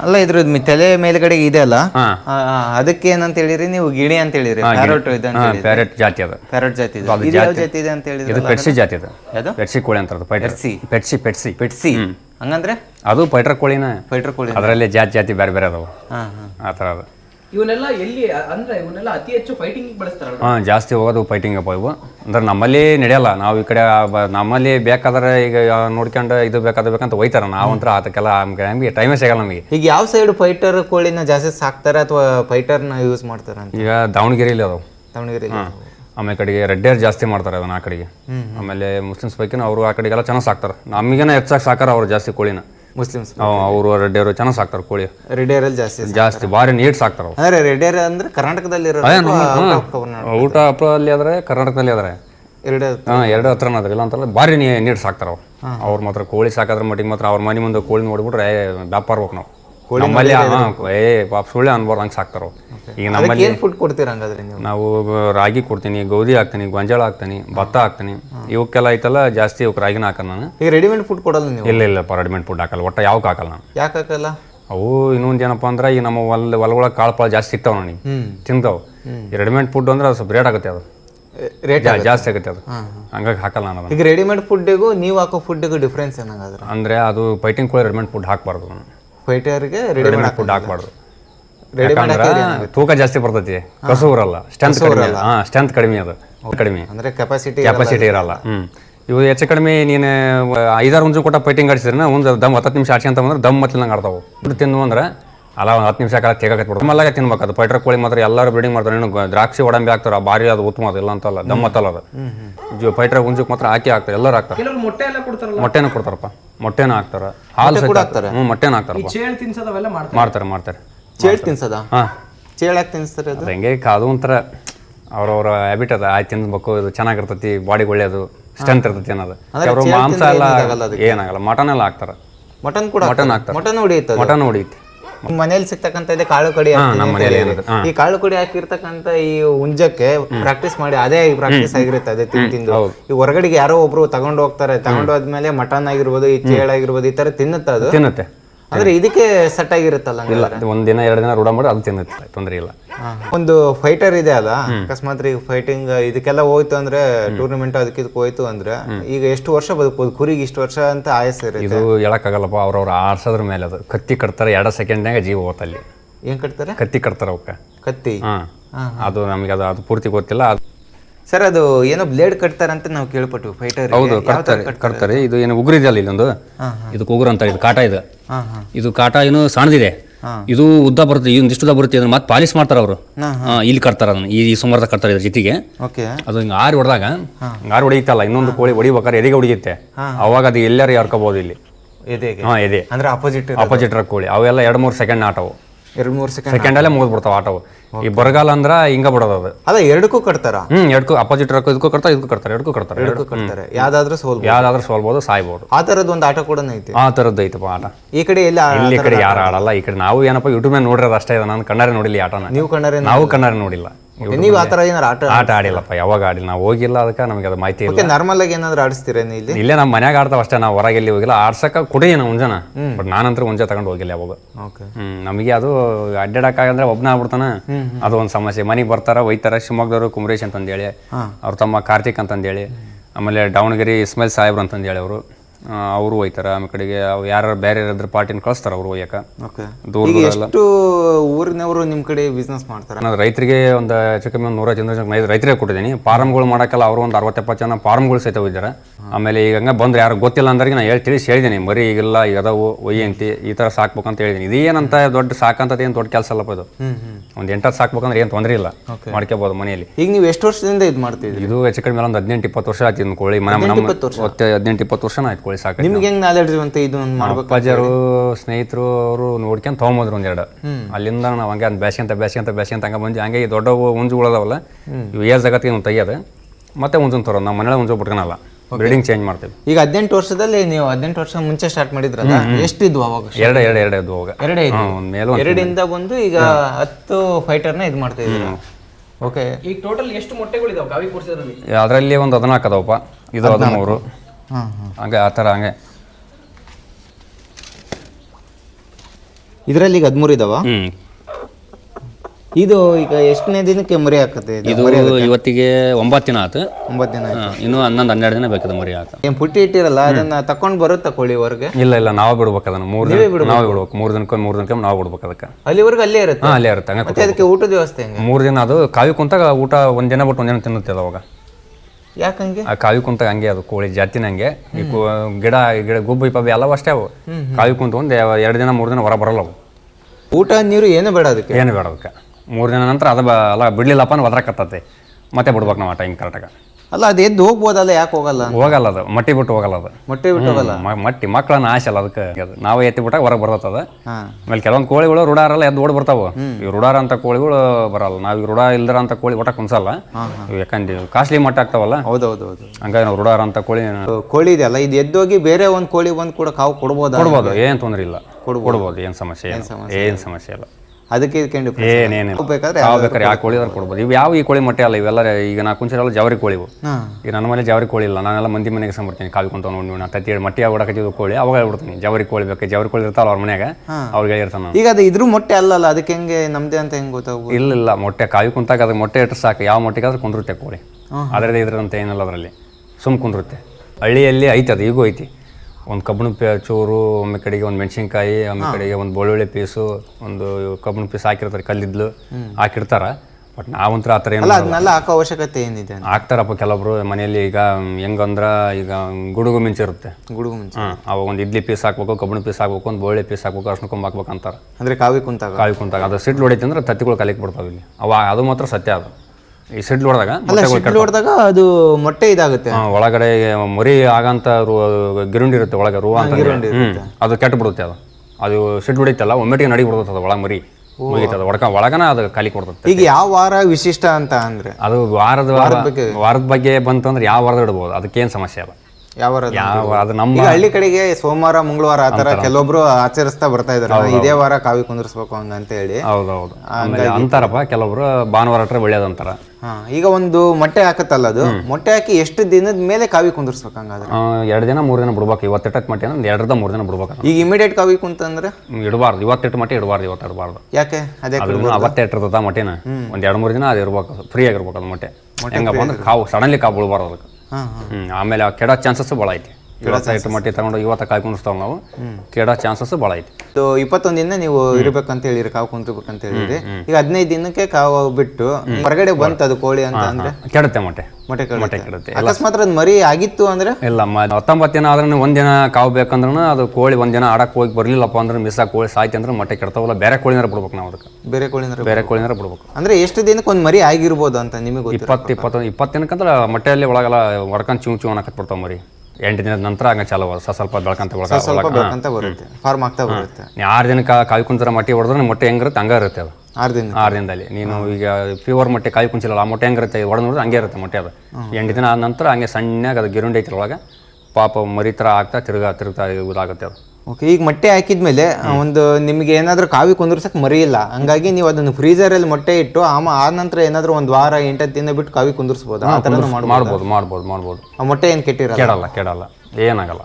ಅಲ್ಲ ಇದ್ರ ಮಿ- ತಲೆ ಮೇಲ್ಗಡೆ ಇದೆ ಅಲ್ಲ? ಹಾಂ. ಆ, ಆ, ಅದಕ್ಕೆ ಏನಂತ ಹೇಳಿರಿ ನೀವು ಗಿಣಿ ಅಂತ ಹೇಳಿರಿ ಪ್ಯಾರೋಟ್ ಇದೆ ಅಂತ ಹೇಳಿರಿ ಪ್ಯಾರೆಟ್ ಜಾತಿ ಅದ. ಪ್ಯಾರೋಟ್ ಜಾತಿ ಇದೆ. ಇದು ಯಾವ ಜಾತಿ. ಇದೆ ಅಂತ ಹೇಳಿದ್ರಿ ಇದು ಪೆಟ್ಸಿ ಜಾತಿ ಅದ. ಯಾವುದು? ಪೆಟ್ಸಿ ಕೋಳಿ ಅಂತಾರದು ಪೈಟರ್. ಪೆಟ್ಸಿ? ಪೆಟ್ಸಿ ಪೆಟ್ಸಿ. ಪೆಟ್ಸಿ. ಹಂಗಂದ್ರೆ? ಅದು ಪೈಟರ್ ಕೋಳಿನ. ಫೈಟರ್ ಕೋಳಿ ಅದರಲ್ಲಿ ಜಾತಿ ಜಾತಿ ಬೇರೆ ಬೇರೆ ಅದಾವ. ಆತರ ಅದ ಆ ಥರ ಅದು. ಇವನ್ನೆಲ್ಲ ಎಲ್ಲಿ ಅಂದ್ರೆ ಇವನ್ನೆಲ್ಲ ಅತಿ ಹೆಚ್ಚು ಫೈಟಿಂಗ್ ಬಳಸ್ತಾರಲ್ಲ ಹಾಂ ಜಾಸ್ತಿ ಹೋಗೋದು ಫೈಟಿಂಗ್ ಅಪ್ಪ ಇವು. ಅಂದ್ರೆ ನಮ್ಮಲ್ಲಿ ನಡೆಯಲ್ಲ. ನಾವು ಈ ಕಡೆ ಬ- ನಮ್ಮಲ್ಲಿ ಬೇಕಾದ್ರೆ ಈಗ ನೋಡ್ಕೊಂಡು ಇದು ಬೇಕಾದ ಬೇಕಂತ ಹೋಯ್ತಾರ. ನಾವಂತ್ರ ಅದಕ್ಕೆಲ್ಲ ನಮಗೆ ಟೈಮೇ ಸಿಗಲ್ಲ ನಮಗೆ. ಈಗ ಯಾವ ಸೈಡ್ ಫೈಟರ್ ಕೋಳಿನ ಜಾಸ್ತಿ ಸಾಕ್ತಾರೆ ಅಥವಾ ಫೈಟರ್ನ ಯೂಸ್ ಮಾಡ್ತಾರೆ ಅಂತ? ಈಗ ದಾವಣಗೆರೆಯಲ್ಲಿ ಅದಾವು. ದಾವಣಗೆರೆ ಹಾಂ. ಆಮೇಲೆ ಕಡೆಗೆ ರೆಡ್ಡೇರ್ ಜಾಸ್ತಿ ಮಾಡ್ತಾರೆ ಅದನ್ನ ಆ ಕಡೆಗೆ. ಆಮೇಲೆ ಮುಸ್ಲಿಮ್ಸ್ ಪೈಕಿನ ಅವರು ಆ ಕಡೆಗೆಲ್ಲ ಚೆನ್ನಾಗಿ ಸಾಕ್ತಾರೆ. ನಮಗೇನ ಹೆಚ್ಚಾಗಿ ಸಾಕಾರ ಅವ್ರು ಜಾಸ್ತಿ ಕೋಳಿನ. ಮುಸ್ಲಿಮ್ಸ್ ಅವರು ರೆಡ್ಡಿಯವರು ಚೆನ್ನಾಗಿ ಸಾಕ್ತಾರೆ ಕೋಳಿ. ರೆಡ್ಡಿಯರಲ್ಲಿ ಜಾಸ್ತಿ ಜಾಸ್ತಿ ಭಾರಿ ನೀಟ್ ಸಾಕ್ತಾರೆ ಅದೇ ಅಂದ್ರೆ ರೆಡಿಯರ್ ಅಂದ್ರೆ ಕರ್ನಾಟಕದಲ್ಲಿ ಊಟ ಅಲ್ಲಿ ಆದ್ರೆ ಕರ್ನಾಟಕದಲ್ಲಿ ಆದ್ರೆ. ಎರಡು ಹತ್ರ. ಎರಡು ಹತ್ರನ ಅದ್ರ ಇಲ್ಲ ಅಂತಲ್ಲ ಭಾರಿ ನೀಟ್ ಸಾಕ್ತಾರ ಅವ್ರು. ಅವ್ರು ಮಾತ್ರ ಕೋಳಿ ಸಾಕಾದ್ರ ಮಟ್ಟಿಗೆ ಮಾತ್ರ ಅವ್ರ ಮನೆ ಮುಂದೆ ಕೋಳಿ ನೋಡ್ಬಿಟ್ರೆ ವ್ಯಾಪಾರ ಹೋಗ್ ನಾವು ನಮ್ಮಲ್ಲಿ ಏ ಪಾಪ ಸುಳ್ಳೆ ಅನ್ಬಾರ್ದು ಹಂಗೆ ಸಾಕ್ತಾರ. ಈಗ ನಮ್ಮಲ್ಲಿ ಏನ್ ಫುಡ್ ಕೊಡ್ತೀರ ಹಂಗಾದ್ರೆ ನೀವು? ನಾವು ರಾಗಿ ಕೊಡ್ತೀನಿ ಗೋಧಿ ಹಾಕ್ತೀನಿ ಗೊಂಜಾಳ ಹಾಕ್ತೀನಿ ಭತ್ತ ಹಾಕ್ತೀನಿ. ಇವಕ್ಕೆಲ್ಲ ಐತಲ್ಲ ಜಾಸ್ತಿ ಇವಕ್ಕೆ ರಾಗಿನ ಹಾಕಲ್ಲ ನಾನು. ಈಗ ರೆಡಿಮೇಡ್ ಫುಡ್ ಕೊಡಲ್ಲ ನೀವು? ಇಲ್ಲ ಇಲ್ಲ ರೆಡಿಮೇಡ್ ಫುಡ್ ಹಾಕಲ್ಲ ಒಟ್ಟು ಯಾವಾಗ ಹಾಕಲ್ಲ ನಾನು. ಯಾಕೆ ಹಾಕಲ್ಲ? ಅವು ಇನ್ನೊಂದು ಏನಪ್ಪ ಅಂದ್ರೆ ಈಗ ನಮ್ಮ ಹೊಲ ಹೊಲಗಳ ಕಾಳು ಪಾಳು ಜಾಸ್ತಿ ಸಿಗ್ತಾವ ನೋಡಿ. ತಿಂತಾವ. ಈ ರೆಡಿಮೇಡ್ ಫುಡ್ ಅಂದ್ರೆ ಅದು ಸ್ವಲ್ಪ ರೇಟ್ ಆಗುತ್ತೆ ಅದು. ರೇಟ್ ಜಾಸ್ತಿ ಆಗುತ್ತೆ ಅದು. ಹಂಗಾಗಿ ಹಾಕಲ್ಲ ನಾನು ಈಗ ರೆಡಿಮೇಡ್ ಫುಡ್ಡಿಗೂ ನೀವು ಹಾಕೋ ಫುಡ್ಡಿಗೂ ಡಿಫ್ರೆನ್ಸ್ ಏನಂಗಾದ್ರೆ? ಅಂದರೆ ಅದು ಫೈಟಿಂಗ್ ಕೋಳಿ ರೆಡಿಮೇಡ್ ಫುಡ್ ಹಾಕಬಾರ್ದು ನಾನು. ಫೈಟರ್ಗೆ ರೆಡಿ ರೆಡಿಮೇಡ್ ಫುಡ್ ಹಾಕಬಾರ್ದು. ರೆಡಿಮೇಡ್ ಯಾಕಂದ್ರೆ ತೂಕ ಜಾಸ್ತಿ ಬರ್ತೈತಿ. ಕಸು ಇರಲ್ಲ ಸ್ಟ್ರೆಂತ್ ಕಡಿಮೆ ಹಾಂ ಸ್ಟ್ರೆಂತ್ ಕಡಿಮೆ ಅದು. ಕಡಿಮೆ. ಅಂದ್ರೆ ಕೆಪಾಸಿಟಿ ಕೆಪಾಸಿಟಿ ಇರಲ್ಲ. ಹ್ಞೂ ಇವು ಹೆಚ್ಚು ಕಡಿಮೆ ನೀನು ಐದಾರು ಹುಂಜು ಕೊಟ್ಟ ಫೈಟಿಂಗ್ ಆಡಿಸಿದ್ರೆ ಒಂದು ದಮ್ ಹತ್ತು ನಿಮಿಷ ಆಡ್ಸ್ಕೊಂತ ಬಂದ್ರೆ ದಮ್ ಮತ್ತಂಗೆ ಆಡ್ತಾವೆ. ಇದು ತಿಂದು ಅಂದ್ರೆ ಅಲ್ಲ ಒಂದು ಹತ್ತು ನಿಮಿಷ ಕಾಲ ತೆಗಕ್ಕೆ ಬಿಡು ನಮ್ಮಲ್ಲಾಗ ತಿನ್ಬೇಕು. ಅದು ಪೈಟ್ರ್ ಕೋಳಿ ಮಾತ್ರ ಎಲ್ಲರೂ ಬ್ರೀಡಿಂಗ್ ಮಾಡ್ತಾರೆ. ಇನ್ನು ಗ- ದ್ರಾಕ್ಷಿ ಒಡಂಬಿ ಹಾಕ್ತಾರೆ. ಭಾರಿ ಅದು ಉತ್ತಮ ಅದು. ಇಲ್ಲ ಅಂತಲ್ಲ ದಮ್ ಮತ್ತಲ್ಲ ಅದು. ಫೈಟರ್ ಪೈಟ್ರ್ ಹುಂಜಕ್ಕೆ ಮಾತ್ರ ಹಾಕಿ ಹಾಕ್ತಾರೆ. ಎಲ್ಲರೂ ಹಾಕ್ತಾರೆ. ಕೆಲವರು ಮೊಟ್ಟೆ ಎಲ್ಲ ಕೊಡ್ತಾರಲ್ಲ. ಮೊಟ್ಟೆನೂ ಕೊಡ್ತಾರಪ್ಪ. ಮೊಟ್ಟೆನೂ ಹಾಕ್ತಾರೆ. ಹಾಲು ಕೂಡ ಹಾಕ್ತಾರೆ? ಹ್ಞೂ ಮೊಟ್ಟೆನ ಹಾಕ್ತಾರೆ ಚೇಳು ತಿನ್ಸೋದು ಅವೆಲ್ಲ ಮಾಡ್ತಾರೆ? ಮಾಡ್ತಾರೆ ಮಾಡ್ತಾರೆ. ಚೇಳ್ ತಿನ್ಸದ? ಹಾಂ. ಚೇಳ್ ಯಾಕೆ ತಿನ್ಸ್ತಾರೆ ಅದು? ಅದು ಹೆಂಗೆ ಅದು ಒಂಥರ ಅವ್ರವ್ರ ಹ್ಯಾಬಿಟ್ ಅದ. ಆಯ್ತು ತಿನ್ಬೇಕು ಇದು ಚೆನ್ನಾಗಿರ್ತೈತಿ ಬಾಡಿಗೆ ಒಳ್ಳೇದು ಸ್ಟ್ರೆಂತ್ ಇರ್ತೈತಿ ಅನ್ನೋದು. ಕೆಲವರು ಮಾಂಸ ಎಲ್ಲ ಏನಾಗಲ್ಲ ಮಟನ್ ಎಲ್ಲ ಹಾಕ್ತಾರೆ. ಮಟನ್ ಕೂಡ ಮಟನ್ ಹಾಕ್ತಾರೆ? ಮಟನ್ ಹೊಡಿಯುತ್ತೆ ಮಟನ್ ಹೊಡಿಯುತ್ತೆ ಮನೇಲಿ ಸಿಗ್ತಕ್ಕಂತ ಇದೆ ಕಾಳು ಕಡಿ ನಮ್ಮ ಮನೇಲಿ. ಹಾ. ಈ ಕಾಳು ಕಡಿ ಹಾಕಿರ್ತಕ್ಕಂತ ಈ ಹುಂಜಕ್ಕೆ ಪ್ರಾಕ್ಟೀಸ್ ಮಾಡಿ ಅದೇ ಪ್ರಾಕ್ಟೀಸ್ ಆಗಿರುತ್ತೆ ಅದೇ ತಿಂದು. ತಿಂದು ಈ ಹೊರಗಡೆಗೆ ಯಾರೋ ಒಬ್ರು ತಗೊಂಡು ಹೋಗ್ತಾರೆ ತಗೊಂಡು ಹೋದ್ಮೇಲೆ ಮಟನ್ ಆಗಿರ್ಬೋದು ಈ ಚೇಳ್ ಆಗಿರ್ಬೋದು ಈ ತರ ತಿನ್ನುತ್ತೆ ಅದು? ತಿನ್ನುತ್ತೆ. ಆದ್ರೆ ಇದಕ್ಕೆ ಸೆಟ್ ಆಗಿರುತ್ತಲ್ಲ ಇಲ್ಲ. ಒಂದ್ ದಿನ ಎರಡು ದಿನ ರೂಢ ಮಾಡಿ ಅದು ತಿನ್ನುತ್ತೆ ತೊಂದರೆ ಇಲ್ಲ. ಒಂದು ಫೈಟರ್ ಇದೆ ಅಲ್ಲ? ಅಕಸ್ಮಾತ್ ಈಗ ಫೈಟಿಂಗ್ ಇದಕ್ಕೆಲ್ಲ ಹೋಯ್ತು ಅಂದ್ರೆ ಟೂರ್ನಮೆಂಟ್ ಅದಕ್ಕೆ ಇದಕ್ಕೆ ಹೋಯ್ತು ಅಂದ್ರೆ ಈಗ ಎಷ್ಟು ವರ್ಷ ಬದುಕಬಹುದು ಕುರಿಗೆ ಇಷ್ಟು ವರ್ಷ ಅಂತ ಆಯಸ್ ಇರುತ್ತೆ. ಇದು ಹೇಳಕ್ಕಾಗಲ್ಲಪ್ಪ ಅವ್ರವ್ರ ಆಡ್ಸೋದ್ರ ಮೇಲೆ ಅದು. ಕತ್ತಿ ಕಟ್ತಾರೆ ಎರಡು ಸೆಕೆಂಡ್ನಾಗ ಜೀವ ಹೋತಲ್ಲಿ ಏನ್ ಕಟ್ತಾರೆ? ಕತ್ತಿ ಕಟ್ತಾರೆ ಅವಕ್ಕೆ. ಕತ್ತಿ? ಹಾಂ. ಅದು ನಮಗೆ ಅದು ಅದು ಪೂರ್ತಿ ಗೊತ್ತಿಲ್ಲ. ಅದು ಸರ್ ಅದು ಏನೋ ಬ್ಲೇಡ್ ಕಟ್ತಾರೆ ಅಂತ ನಾವು ಕೇಳ್ಪಟ್ವಿ ಫೈಟರ್ ಹೌದು ಕಟ್ತಾರೆ ಕಟ್ತಾರೆ? ಇದು ಏನು ಉಗುರು ಇದೆಯಲ್ಲ ಇಲ್ಲೊಂದು. ಇದಕ್ಕೆ ಉಗುರು ಅಂತ ಇದು ಕಾಟ ಇದು. ಇದು ಕಾಟ ಏನು ಸಣ್ಣದಿದೆ. ಇದು ಉದ್ದ ಬರುತ್ತೆ ಇದೊಂದು ಉದ್ದ ಬರುತ್ತೆ ಅದನ್ನ ಮತ್ತೆ ಪಾಲಿಶ್ ಮಾಡ್ತಾರೆ ಅವರು. ಇಲ್ಲಿ ಕಟ್ತಾರೆ ಅದನ್ನ. ಈ ಸುಮಾರು ಕಟ್ತಾರೆ ಇದ್ರ ಜೊತೆಗೆ. ಅದು ಹಿಂಗೆ ಆರಿ ಹೊಡೆದಾಗ ಆರು ಹೊಡೆಯುತ್ತಲ್ಲ ಇನ್ನೊಂದು ಕೋಳಿ ಹೊಡಿಬೇಕಾದ್ರೆ ಎದೆಗೆ ಹೊಡಿಯುತ್ತೆ. ಅವಾಗ ಅದು ಎಲ್ಲರೂ ಯಾರ್ಕೋಬಹುದು ಇಲ್ಲಿ. ಎದೆ ಹಾಂ ಎದೆ. ಅಂದ್ರೆ ಅಪೋಸಿಟ್ ಅಪೋಸಿಟ್ ಕೋಳಿ. ಅವೆಲ್ಲ ಎರಡು ಮೂರು ಸೆಕೆಂಡ್ ಆಟವು. ಎರಡು ಮೂರು ಸೆಕೆಂಡ್ ಸೆಕೆಂಡಲ್ಲೇ ಮುಗಿದ್ಬಿಡ್ತಾವ ಆಟವು. ಈ ಬರಗಾಲ ಅಂದ್ರ ಹಿಂಗ ಬಿಡೋದು ಅದು. ಅದ ಎರಡಕ್ಕೂ ಕಟ್ತಾರ? ಹ್ಮ್ ಎರಡಕ್ಕೂ ಅಪೋಸಿಟ್ ರೊಕ್ಕ ಇದಕ್ಕೂ ಕಟ್ತಾರೆ ಇದಕ್ಕೂ ಕಟ್ತಾರೆ ಎರಡಕ್ಕೂ ಕಟ್ತಾರೆ ಎರಡಕ್ಕೂ ಕಟ್ತಾರೆ. ಯಾವ್ದಾದ್ರೂ ಸೋಲ್ ಯಾವ್ದಾದ್ರೂ ಸೋಲ್ಬೋದು ಸಾಯ್ಬೋದು. ಆ ತರದ್ ಒಂದು ಆಟ ಕೂಡ ಐತಿ. ಆ ತರದ್ ಐತಪ್ಪ ಆಟ. ಈ ಕಡೆ ಎಲ್ಲ ಇಲ್ಲಿ ಈ ಕಡೆ ಯಾರು ಆಡಲ್ಲ ಈ ಕಡೆ ನಾವು ಏನಪ್ಪ ಯೂಟ್ಯೂಬ್ ನೋಡಿರೋದು ಅಷ್ಟೇ ಇದೆ ನಾನು ಕಣ್ಣಾರೆ ನೋಡಿಲ್ಲ ಆಟನ. ನೀವು ಕಣ್ಣಾರೆ ನಾವು ಕಣ್ಣಾರೆ ನೋಡಿಲ್ಲ. ನೀವು ಆ ತರ ಏನಾರು ಆಟ ಆಟ ಆಡಿಲ್ಲಪ್ಪ ಯಾವಾಗ ಆಡಿಲ್ಲ. ನಾವು ಹೋಗಿಲ್ಲ ಅದಕ್ಕೆ ನಮಗೆ ಅದು ಮಾಹಿತಿ ಇಲ್ಲ. ನಾರ್ಮಲ್ ಆಗಿ ಏನಾದ್ರು ಆಡಿಸ್ತೀರೇನು ಇಲ್ಲಿ? ಇಲ್ಲೇ ನಮ್ಮ ಮನ್ಯಾಗ ಆಡ್ತಾವ ಅಷ್ಟೇ ನಾವು ಹೊರಗೆ ಎಲ್ಲಿ ಹೋಗಿಲ್ಲ. ಆಡ್ಸಕ್ಕ ಕೊಡಿ ನಾವು ಮುಂಜಾನ. ಬಟ್ ನಾನಂತ್ರ ಮುಂಜೆ ತಗೊಂಡು ಹೋಗಿಲ್ಲ ಯಾವಾಗ. ಹ್ಮ್ ನಮಗೆ ಅದು ಅಡ್ಡಾಡಕ್ಕಾಗಂದ್ರೆ ಒಬ್ನ ಆಗ್ಬಿಡ್ತಾನ. ಅದು ಒಂದು ಸಮಸ್ಯೆ. ಮನೆಗೆ ಬರ್ತಾರ ಒಯ್ತಾರ ಶಿವಮೊಗ್ಗದವರು ಕುಮರೇಶ್ ಅಂತಂದೇಳಿ ಅವ್ರ ತಮ್ಮ ಕಾರ್ತಿಕ್ ಅಂತಂದೇಳಿ ಆಮೇಲೆ ದಾವಣಗೆರೆ ಇಸ್ಮಾಯಿಲ್ ಸಾಹೇಬ್ರು ಅಂತಂದೇಳಿ ಅವರು. ಅವರು ಒಯ್ತಾರ. ಆಮೇಲೆ ಕಡೆಗೆ ಯಾರು ಬೇರೆ ಯಾರಾದ್ರೂ ಪಾರ್ಟಿನ ಕಳಿಸ್ತಾರ ಅವರು ಒಯ್ಯಕ. ಓಕೆ. ದೂರ ಈಗ ಎಷ್ಟು ಊರಿನವರು ನಿಮ್ ಕಡೆ ಬಿಸ್ನೆಸ್ ಮಾಡ್ತಾರೆ? ನಾನು ರೈತರಿಗೆ ಒಂದು ಹೆಚ್ಚು ಕಮ್ಮಿ ಒಂದು ನೂರ ಜನ ರೈತರಿಗೆ ಕೊಟ್ಟಿದ್ದೀನಿ. ಫಾರ್ಮ್ಗಳು ಮಾಡೋಕ್ಕೆಲ್ಲ ಅವರು ಒಂದು ಅರವತ್ತೆಪ್ಪತ್ತು ಜನ ಫಾರ್ಮ್ಗಳು ಸಹಿತ ಹೋಗಿದ್ದಾರೆ ಆಮೇಲೆ ಈಗ ಹಂಗೆ ಬಂದ್ರೆ ಯಾರು ಗೊತ್ತಿಲ್ಲ ಅಂದ್ರಿಗೆ ನಾನು ಹೇಳಿ ತಿಳಿಸಿ ಹೇಳಿದ್ದೀನಿ ಮರಿ ಈಗಿಲ್ಲ ಈಗ ಅದಾವು ಒಯ್ಯಂತಿ ಈ ಥರ ಸಾಕ್ಬೇಕಂತ ಹೇಳಿದ್ದೀನಿ ಇದೇನಂತ ದೊಡ್ಡ ಸಾಕಂತ ಏನು ದೊಡ್ಡ ಕೆಲಸ ಅಲ್ಲಪ್ಪ ಇದು. ಒಂದ್ ಎಂಟತ್ತು ಸಾಕ್ಬೇಕಂದ್ರೆ ಏನು ತೊಂದರೆ ಇಲ್ಲ. ಮಾಡ್ಕೋಬೋದು ಮನೆಯಲ್ಲಿ. ಈಗ ನೀವು ಎಷ್ಟು ವರ್ಷದಿಂದ ಇದು ಮಾಡ್ತೀವಿ ಇದು ಹೆಚ್ಚು ಕಡಿಮೆ ಒಂದು ಹದಿನೆಂಟು ಇಪ್ಪತ್ತು ವರ್ಷ ಆಯ್ತು ಕೋಳಿ. ಮನೆ ನಮ್ಮ ಮತ್ತೆ ಹದಿನೆಂಟು ಇಪ್ಪತ್ತು ವರ್ಷ ಆಯ್ತು. ಕೋಳಿ ಸಾಕ ನಿಮ್ಗೆ ಹೆಂಗ್ ನಾಲೆಡ್ಜ್ ಅಂತ ಇದು ಮಾಡ್ಬೇಕು ಅಪ್ಪಾಜಿಯವರು ಸ್ನೇಹಿತರು ಅವರು ನೋಡ್ಕೊಂಡು ತೊಗೊಂಬಂದ್ರು ಒಂದೆರಡು. ಅಲ್ಲಿಂದ ನಾವು ಹಂಗೆ ಅಂತ ಬ್ಯಾಸ್ಕಂತ ಬೇಸ್ಕೊಂತ ಹಂಗ ಹಂಗೆ ಬಂದು ಹಂಗೆ ಈ ದೊಡ್ಡ ಹುಂಜುಗಳದಾವಲ್ಲ ಇವು ಏರ್ ಜಗತ್ತಿಗೆ ಒಂದು ತೆಗಿಯೋದು ಮತ್ತೆ ಉಂಜನ್ ತರೋದು. ನಮ್ಮ ಮನೇಲಿ ಹುಂಜು ಬಿಟ್ಕೊಳಲ್ಲ ಬ್ರೀಡಿಂಗ್ ಚೇಂಜ್ ಮಾಡ್ತೀವಿ. ಈಗ ಹದಿನೆಂಟು ವರ್ಷದಲ್ಲಿ ನೀವು ಹದಿನೆಂಟು ವರ್ಷ ಮುಂಚೆ ಸ್ಟಾರ್ಟ್ ಮಾಡಿದ್ರಲ್ಲ ಎಷ್ಟಿದ್ವು ಅವಾಗ? ಎರಡು ಎರಡು ಎರಡು ಎರಡೇ ಇದ್ವು. ಒಂದು ಮೇಲೆ ಒಂದು ಎರಡಿಂದ ಬಂದು ಈಗ ಹತ್ತು ಫೈಟರ್ನ ಇದು ಮಾಡ್ತಾ ಇದ್ದೀವಿ ಓಕೆ ಈಗ ಟೋಟಲ್ ಎಷ್ಟು ಮೊಟ್ಟೆಗಳಿದಾವೆ ಕಾವಿ ಕೂರಿಸಿದ್ರಲ್ಲಿ ಅದರಲ್ಲಿ ಒಂದು ಹದಿನಾಲ್ಕು ಅದಾವಪ್ಪ. ಇದು ಹದಿಮೂರು. ಹಂಗೆ ಆ ಥರ ಹಂಗೆ. ಇದರಲ್ಲಿ ಈಗ ಹದಿಮೂರು ಇದಾವ? ಹ್ಞೂ ಇದು ಈಗ ಎಷ್ಟನೇ ದಿನಕ್ಕೆ ಮರಿ ಹಾಕತ್ತೆ ಇದು? ಇವತ್ತಿಗೆ ಒಂಬತ್ತು ದಿನ ಆಯ್ತು ಒಂಬತ್ತು ದಿನ ಇನ್ನೂ ಹನ್ನೊಂದು ಹನ್ನೆರಡು ದಿನ ಬೇಕದ ಮರಿ ಆತ ಏನ್ ಪುಟ್ಟಿ ಇಟ್ಟಿರಲ್ಲ ಅದನ್ನ ತಕೊಂಡ್ ಬರುತ್ತೆ ಕೋಳಿ ಹೊರಗೆ? ಇಲ್ಲ ಇಲ್ಲ ನಾವು ಬಿಡ್ಬೇಕು ಅದನ್ನ. ಮೂರು ದಿನ ನಾವು ಬಿಡ್ಬೇಕು? ಮೂರು ದಿನಕ್ಕೆ ಮೂರು ದಿನಕ್ಕೆ ನಾವು ಬಿಡ್ಬೇಕು ಅದಕ್ಕೆ. ಅಲ್ಲಿವರೆಗೂ ಅಲ್ಲೇ ಇರುತ್ತೆ? ಹಾಂ ಅಲ್ಲೇ ಇರುತ್ತೆ ಹಂಗೆ ಅದಕ್ಕೆ ಊಟದ ವ್ಯವಸ್ಥೆ ಮೂರ್ ದಿನ ಅದು ಕಾವಿ ಕುಂತಾಗ ಊಟ ಒಂದು ದಿನ ಬಿಟ್ಟು ಒಂದಿನ ತಿನ್ನುತ್ತೆ ಅವಾಗ. ಯಾಕಂಗೆ ಆ ಕಾವಿ ಕುಂತಾಗ ಹಂಗೆ ಅದು ಕೋಳಿ ಜಾತಿನ ಹಂಗೆ. ಈ ಕು- ಗಿಡ ಗಿಡ ಗುಬ್ಬಿ ಪಬ್ಬಿ ಎಲ್ಲವೂ ಅಷ್ಟೇ ಅವು. ಕಾವಿ ಕುಂತು ಒಂದು ಎರಡು ದಿನ ಮೂರು ದಿನ ಹೊರ ಬರಲ್ಲ ಅವು. ಊಟ ನೀರು ಏನು ಬೇಡ ಅದಕ್ಕೆ? ಏನು ಬೇಡ ಅದಕ್ಕೆ. ಮೂರು ದಿನ ನಂತರ ಅದು ಬ- ಅಲ್ಲ ಬಿಡ್ಲಿಲ್ಲಪ್ಪ ಅಂದ್ರೆ ಒದ್ರಾಕತ್ತತೆ. ಮತ್ತೆ ಬಿಡ್ಬೇಕು ನಾವು ಆ ಟೈಮ್ ಕರೆಕ್ಟಾಗ ಅಲ್ಲ ಅದು ಎದ್ದು ಹೋಗ್ಬೋದಲ್ಲ ಯಾಕೆ ಹೋಗಲ್ಲ ಹೋಗಲ್ಲ ಅದು. ಮಟ್ಟಿ ಬಿಟ್ಟು ಹೋಗಲ್ಲ ಅದು. ಮಟ್ಟಿ ಬಿಟ್ಟು ಹೋಗಲ್ಲ? ಮ- ಮಟ್ಟಿ ಮಕ್ಕಳನ್ನ ಆಸೆ ಅಲ್ಲ ಅದಕ್ಕೆ. ಅದು ನಾವು ಎತ್ತಿ ಬಿಟ್ಟಾಗ ಹೊರಗೆ ಬರ್ತದ ಹಾ. ಆಮೇಲೆ ಕೆಲವೊಂದು ಕೋಳಿಗಳು ರೂಢಾರಲ್ಲ ಎದ್ದು ಓಡ್ ಬರ್ತಾವ. ಈ ರುಡಾರ ಅಂತ ಕೋಳಿಗಳು ಬರಲ್ಲ. ನಾವು ಇವ್ ರೂಢ ಇಲ್ದರ ಅಂತ ಕೋಳಿ ಒಟ್ಟ ಕುಂಸಲ್ಲ ಇವು ಯಾಕಂದ್ರೆ ಕಾಸ್ಟ್ಲಿ ಮಟ್ಟ ಆಗ್ತಾವಲ್ಲ. ಹೌದೌದು ಹೌದು ಹಂಗಾಗಿ ನಾವು ರೂಢಾರ ಅಂತ ಕೋಳಿ ಕೋಳಿ ಇದೆಯಲ್ಲ ಇದು ಎದ್ದೋಗಿ ಬೇರೆ ಒಂದು ಕೋಳಿ ಬಂದು ಕೂಡ ಕಾವು ಕೊಡ್ಬೋದಾ ಕೊಡ್ಬೋದು. ಏನು ತೊಂದ್ರೆ ಇಲ್ಲ. ಕೊಡ್ಬೋದು. ಏನು ಸಮಸ್ಯೆ ಏನು ಏನು ಸಮಸ್ಯೆ ಇಲ್ಲ. ಅದಕ್ಕೆ ಇದಕ್ಕೆ ಏನೇನು ಬೇಕಾದ್ರೆ ಯಾವ ಬೇಕಾದ್ರೆ ಯಾವ ಕೋಳಿ ಕೊಡ್ಬೋದು? ಇವು ಯಾವ ಈ ಕೋಳಿ ಮೊಟ್ಟೆ ಅಲ್ಲ ಇವೆಲ್ಲ ಈಗ ನಾ ಕುಂಚಿರಲ್ಲ ಜವರಿ ಕೋಳಿ ಇವು. ಹಾಂ. ಈಗ ನನ್ನ ಮನೆ ಜವರಿ ಕೋಳಿ ಇಲ್ಲ ನಾನೆಲ್ಲ ಮಂದಿ ಮನೆಗೆ ಸಂಬರ್ತೀನಿ ಕಾವಿ ಕುಂತ ನೋಡಿ ನಾ ತತ್ತಿ ಮೊಟ್ಟೆ ಆಗಿ ಹೊಡಕತ್ತಿದ್ದು ಕೋಳಿ ಅವಾಗ ಹೇಳ್ಬಿಡ್ತೀನಿ ಜವರಿ ಕೋಳಿ ಬೇಕು ಜವರಿ ಕೋಳಿ ಇರ್ತಾವ ಅವ್ರ ಮನ್ಯಾಗ ಅವ್ರಿಗೆ ಹೇಳಿರ್ತಾನೆ ಈಗ ಅದು ಇದ್ರ ಮೊಟ್ಟೆ ಅಲ್ಲಲ್ಲ ಅದಕ್ಕೆ ಹೆಂಗೆ ನಮ್ದೇ ಅಂತ ಹೆಂಗೆ ಗೊತ್ತಾಗ ಇಲ್ಲ ಇಲ್ಲ ಮೊಟ್ಟೆ ಕಾವಿ ಕುಂತಾಗ ಅದಕ್ಕೆ ಮೊಟ್ಟೆ ಇಟ್ಟರೆ ಸಾಕು ಯಾವ ಮೊಟ್ಟೆಗಾದ್ರೂ ಕುಂದಿರುತ್ತೆ ಕೋಳಿ. ಅದರದೇ ಇದ್ರಂತ ಏನಿಲ್ಲ ಅದರಲ್ಲಿ ಸುಮ್ ಕುಂದಿರುತ್ತೆ. ಹಳ್ಳಿಯಲ್ಲಿ ಐತೆ ಅದು ಈಗೂ ಐತಿ. ಒಂದು ಕಬ್ಬಣ ಪೇ ಚೂರು ಒಮ್ಮೆ ಕಡೆಗೆ ಒಂದು ಮೆಣಸಿನಕಾಯಿ ಒಮ್ಮೆ ಕಡೆಗೆ ಒಂದು ಬೆಳ್ಳುಳ್ಳಿ ಪೀಸು ಒಂದು ಕಬ್ಬಣ ಪೀಸ್ ಹಾಕಿರ್ತಾರೆ ಕಲ್ಲಿದ್ಲು ಹಾಕಿರ್ತಾರ. ಬಟ್ ನಾವಂತರ ಆ ಥರ ಏನು ಅದನ್ನೆಲ್ಲ ಹಾಕೋ ಅವಶ್ಯಕತೆ ಏನಿದೆ ಹಾಕ್ತಾರಪ್ಪ ಕೆಲವೊಬ್ರು ಮನೆಯಲ್ಲಿ ಈಗ ಹೆಂಗಂದ್ರ ಈಗ ಗುಡುಗು ಮಿಂಚು ಇರುತ್ತೆ. ಗುಡುಗು ಮಿಂಚು. ಹಾಂ ಅವಾಗ ಒಂದು ಇಡ್ಲಿ ಪೀಸ್ ಹಾಕ್ಬೇಕು ಕಬ್ಬಣ ಪೀಸ್ ಹಾಕ್ಬೇಕು ಒಂದು ಬೋಳೆ ಪೀಸ್ ಹಾಕ್ಬೇಕು ಅರ್ಶನ ಕೊಂಬ ಹಾಕ್ಬೇಕು ಅಂತಾರೆ ಅಂದ್ರೆ ಕಾವಿ ಕುಂತಾಗ? ಕಾವಿ ಕುಂತಾಗ. ಅದು ಸಿಟ್ಲು ಹೊಡಿತಂದ್ರೆ ತತ್ತಿಗಳು ಕಲಿಕ್ ಬಿಡ್ತಾವೆ ಇಲ್ಲಿ. ಅವ ಅದು ಮಾತ್ರ ಸತ್ಯ ಅದು. ಈ ಸಿಡ್ಲು ಹೊಡೆದಾಗ ಅಲ್ಲ ಸಿಡ್ಲು ಹೊಡೆದಾಗ ಅದು ಮೊಟ್ಟೆ ಇದಾಗುತ್ತೆ. ಒಳಗಡೆ ಮರಿ ಆಗಂತ ಗಿರುಂಡಿ ಇರುತ್ತೆ ಒಳಗೆ ರೂ ಅಂತ ಅದು ಕೆಟ್ಟು ಬಿಡುತ್ತೆ ಅದು ಅದು. ಸಿಡ್ಲು ಹೊಡಿತಲ್ಲ ಒಮ್ಮೆಟಿಗೆ ನಡಿ ಬಿಡುತ್ತೆ ಅದು ಒಳಗೆ ಮರಿ. ಮುಗಿತದ ಒಡಕ ಒಳಗನ ಅದು ಖಾಲಿ ಕೊಡ್ತದೆ. ಈಗ ಯಾವ ವಾರ ವಿಶಿಷ್ಟ ಅಂತ ಅಂದ್ರೆ? ಅದು ವಾರದ ವಾರದ ಬಗ್ಗೆ ಬಂತಂದ್ರೆ ಯಾವ ವಾರದ ಇಡ್ಬೋದು ಅದಕ್ಕೇನು ಸಮಸ್ಯೆ ಅಲ್ಲ ಯಾವ ಅದು? ಯಾವ ಅದು ನಮ್ಮ ಈಗ ಹಳ್ಳಿ ಕಡೆಗೆ ಸೋಮವಾರ ಮಂಗಳವಾರ ಆತರ ತರ ಕೆಲವೊಬ್ರು ಆಚರಿಸ್ತಾ ಬರ್ತಾ ಇದಾರೆ ಇದೇ ವಾರ ಕಾವಿ ಕುಂದಿರ್ಸ್ಬೇಕು ಹಂಗ ಅಂತ ಹೇಳಿ. ಹೌದೌದು. ಆಮೇಲೆ ಅಂತಾರಪ್ಪ ಕೆಲವೊಬ್ರು ಭಾನುವಾರ ಹತ್ರ ಬೆಳೆಯೋದು ಅಂತಾರ. ಹಾ ಈಗ ಒಂದು ಮೊಟ್ಟೆ ಹಾಕತ್ತಲ್ಲ ಅದು? ಮೊಟ್ಟೆ ಹಾಕಿ ಎಷ್ಟು ದಿನದ ಮೇಲೆ ಕಾವಿ ಕುಂದಿರ್ಸ್ಬೇಕು ಹಂಗಾದ್ರೆ ಎರಡು ದಿನ ಮೂರು ದಿನ ಬಿಡ್ಬೇಕು. ಇವತ್ತಿಟ್ಟಕ್ಕೆ ಮಟ್ಟಿ ಅಂದ್ರೆ ಎರಡರಿಂದ ಮೂರು ದಿನ ಬಿಡ್ಬೇಕು ಈಗ ಇಮಿಡಿಯೇಟ್ ಕಾವಿ ಕುಂತಂದ್ರೆ ಇಡಬಾರ್ದು. ಇವತ್ತಿಟ್ಟು ಮಟ್ಟಿ ಇಡಬಾರ್ದು ಇವತ್ತು ಇಡಬಾರ್ದು. ಯಾಕೆ? ಅದೇ ಅದನ್ನು ಮಟ್ಟಿನ. ಒಂದು ಎರಡು ಮೂರು ದಿನ ಅದು ಇರ್ಬೇಕು ಫ್ರೀ ಆಗಿರ್ಬೇಕು ಅದು ಮೊಟ್ಟೆ. ಹೆಂಗಪ್ಪ ಅಂದ್ರೆ ಕಾವು ಸಡನ್ಲಿ ಕಾವು ಬಿಡಬಾರ್ದು ಅದಕ್ಕೆ. ಆಮೇಲೆ ಕೆಡೋ ಚಾನ್ಸಸ್ಸು ಭಾಳ ಐತಿ. ಇವತ್ತ ಸೈಟ್ ಮಟ್ಟಿ ತಗೊಂಡು ಇವತ್ತ ಕಾಯಿ ಕುಂಡಿಸ್ತಾವ ನಾವು ಕೆಡೋ ಚಾನ್ಸಸ್ ಭಾಳ ಐತಿ ಇದು ಇಪ್ಪತ್ತೊಂದು ದಿನ ನೀವು ಇರ್ಬೇಕಂತ ಹೇಳಿರಿ ಕಾವು ಕುಂತಿರ್ಬೇಕಂತ ಹೇಳಿರಿ. ಈಗ ಹದಿನೈದು ದಿನಕ್ಕೆ ಕಾವು ಬಿಟ್ಟು ಹೊರಗಡೆ ಬಂತ ಅದು ಕೋಳಿ ಅಂತ ಅಂದ್ರೆ? ಕೆಡುತ್ತೆ ಮೊಟ್ಟೆ. ಮೊಟ್ಟೆ ಮೊಟ್ಟೆ ಕೆಡುತ್ತೆ. ಅಕಸ್ಮಾತ್ ಅದು ಮರಿ ಆಗಿತ್ತು ಅಂದ್ರೆ? ಇಲ್ಲ ಹತ್ತೊಂಬತ್ತು ದಿನ ಆದ್ರೆ ಒಂದಿನ ಕಾವು ಬೇಕಂದ್ರೂ ಅದು ಕೋಳಿ ಒಂದಿನ ಆಡಕ್ಕೆ ಹೋಗಿ ಬರಲಿಲ್ಲಪ್ಪ ಅಂದ್ರೆ ಮಿಸ್ ಆ ಕೋಳಿ ಸಾಯ್ತಿ ಅಂದ್ರೆ ಮೊಟ್ಟೆ ಕೆಡ್ತಾವಲ್ಲ ಬೇರೆ ಕೋಳಿನಾರ ಬಿಡ್ಬೇಕು ನಾವು ಅದಕ್ಕೆ. ಬೇರೆ ಕೋಳಿನ ಬೇರೆ ಕೋಳಿನಾರ ಬಿಡ್ಬೇಕು. ಅಂದ್ರೆ ಎಷ್ಟು ದಿನಕ್ಕೆ ಒಂದು ಮರಿ ಆಗಿರ್ಬೋದು ಅಂತ ನಿಮಗೆ ಇಪ್ಪತ್ತ ಇಪ್ಪತ್ತು ಇಪ್ಪತ್ತೊಂದು ಇಪ್ಪತ್ತು ದಿನಕ್ಕಂದ್ರೆ ಮೊಟ್ಟೆಯಲ್ಲಿ ಒಳಗೆಲ್ಲ ಹೊಡ್ಕೊಂಡು ಚೂ ಚೂ ಅನ್ನಕತ್ ಬಿಡ್ತಾವ ಮರಿ. ಎಂಟು ದಿನದ ನಂತರ ಹಂಗೆ ಚಾಲು. ಸ್ವಲ್ಪ ಸ್ವಲ್ಪ ಬೆಳ್ಕಂತ ಸ್ವಲ್ಪ ಒಳಗೆ ಬರುತ್ತೆ. ಫಾರ್ಮ್ ಆಗ್ತಾ ಬರುತ್ತೆ. ಆರು ದಿನಕ್ಕೆ ಕಾಯಿ ಕುಂತರ ಮಟ್ಟಿ ಹೊಡೆದ್ರೆ ಮೊಟ್ಟೆ ಹೆಂಗಿರುತ್ತೆ ಹಂಗೆ ಇರುತ್ತೆ ಅದು. ಆರು ದಿನ ಆರು ದಿನದಲ್ಲಿ. ನೀನು ಈಗ ಪ್ಯೂರ್ ಮೊಟ್ಟೆ ಕಾಯಿ ಕುಂಚಿಲ್ಲ ಆ ಮೊಟ್ಟೆ ಹೆಂಗಿರುತ್ತೆ ಹೊಡೆದು ನೋಡಿದ್ರೆ ಹಂಗೆ ಇರುತ್ತೆ ಮೊಟ್ಟೆ ಅದು. ಎಂಟು ದಿನ ಆದ ನಂತರ ಹಂಗೆ ಸಣ್ಣಗೆ ಅದು ಗಿರುಂಡಿ ಐತಿ ಒಳಗೆ ಪಾಪ ಮರಿ ಥರ ಆಗ್ತಾ ತಿರುಗಾ ತಿರುಗ್ತಾ ಇದಾಗುತ್ತೆ ಅದು. ಓಕೆ ಈಗ ಮೊಟ್ಟೆ ಹಾಕಿದ ಮೇಲೆ ಒಂದು ನಿಮಗೆ ಏನಾದರೂ ಕಾವಿ ಕುಂದ್ರಸಕ್ ಮರಿ ಇಲ್ಲ. ಹಂಗಾಗಿ ನೀವು ಅದನ್ನು ಫ್ರೀಜರ್ ಅಲ್ಲಿ ಮೊಟ್ಟೆ ಇಟ್ಟು ಆಮ ಆ ನಂತರ ಏನಾದರೂ ಒಂದು ವಾರ ಎಂಟತ್ತು ದಿನ ಬಿಟ್ಟು ಕಾವಿ ಕುಂದಿರ್ಸ್ಬೋದು? ಆ ಥರ ಮಾಡ್ಬೋದು? ಮಾಡ್ಬೋದು ಮಾಡ್ಬೋದು ಆ ಮೊಟ್ಟೆ ಏನು ಕೆಟ್ಟಿರಲ್ಲ? ಕೆಡಲ್ಲ ಕೆಡಲ್ಲ. ಏನಾಗಲ್ಲ.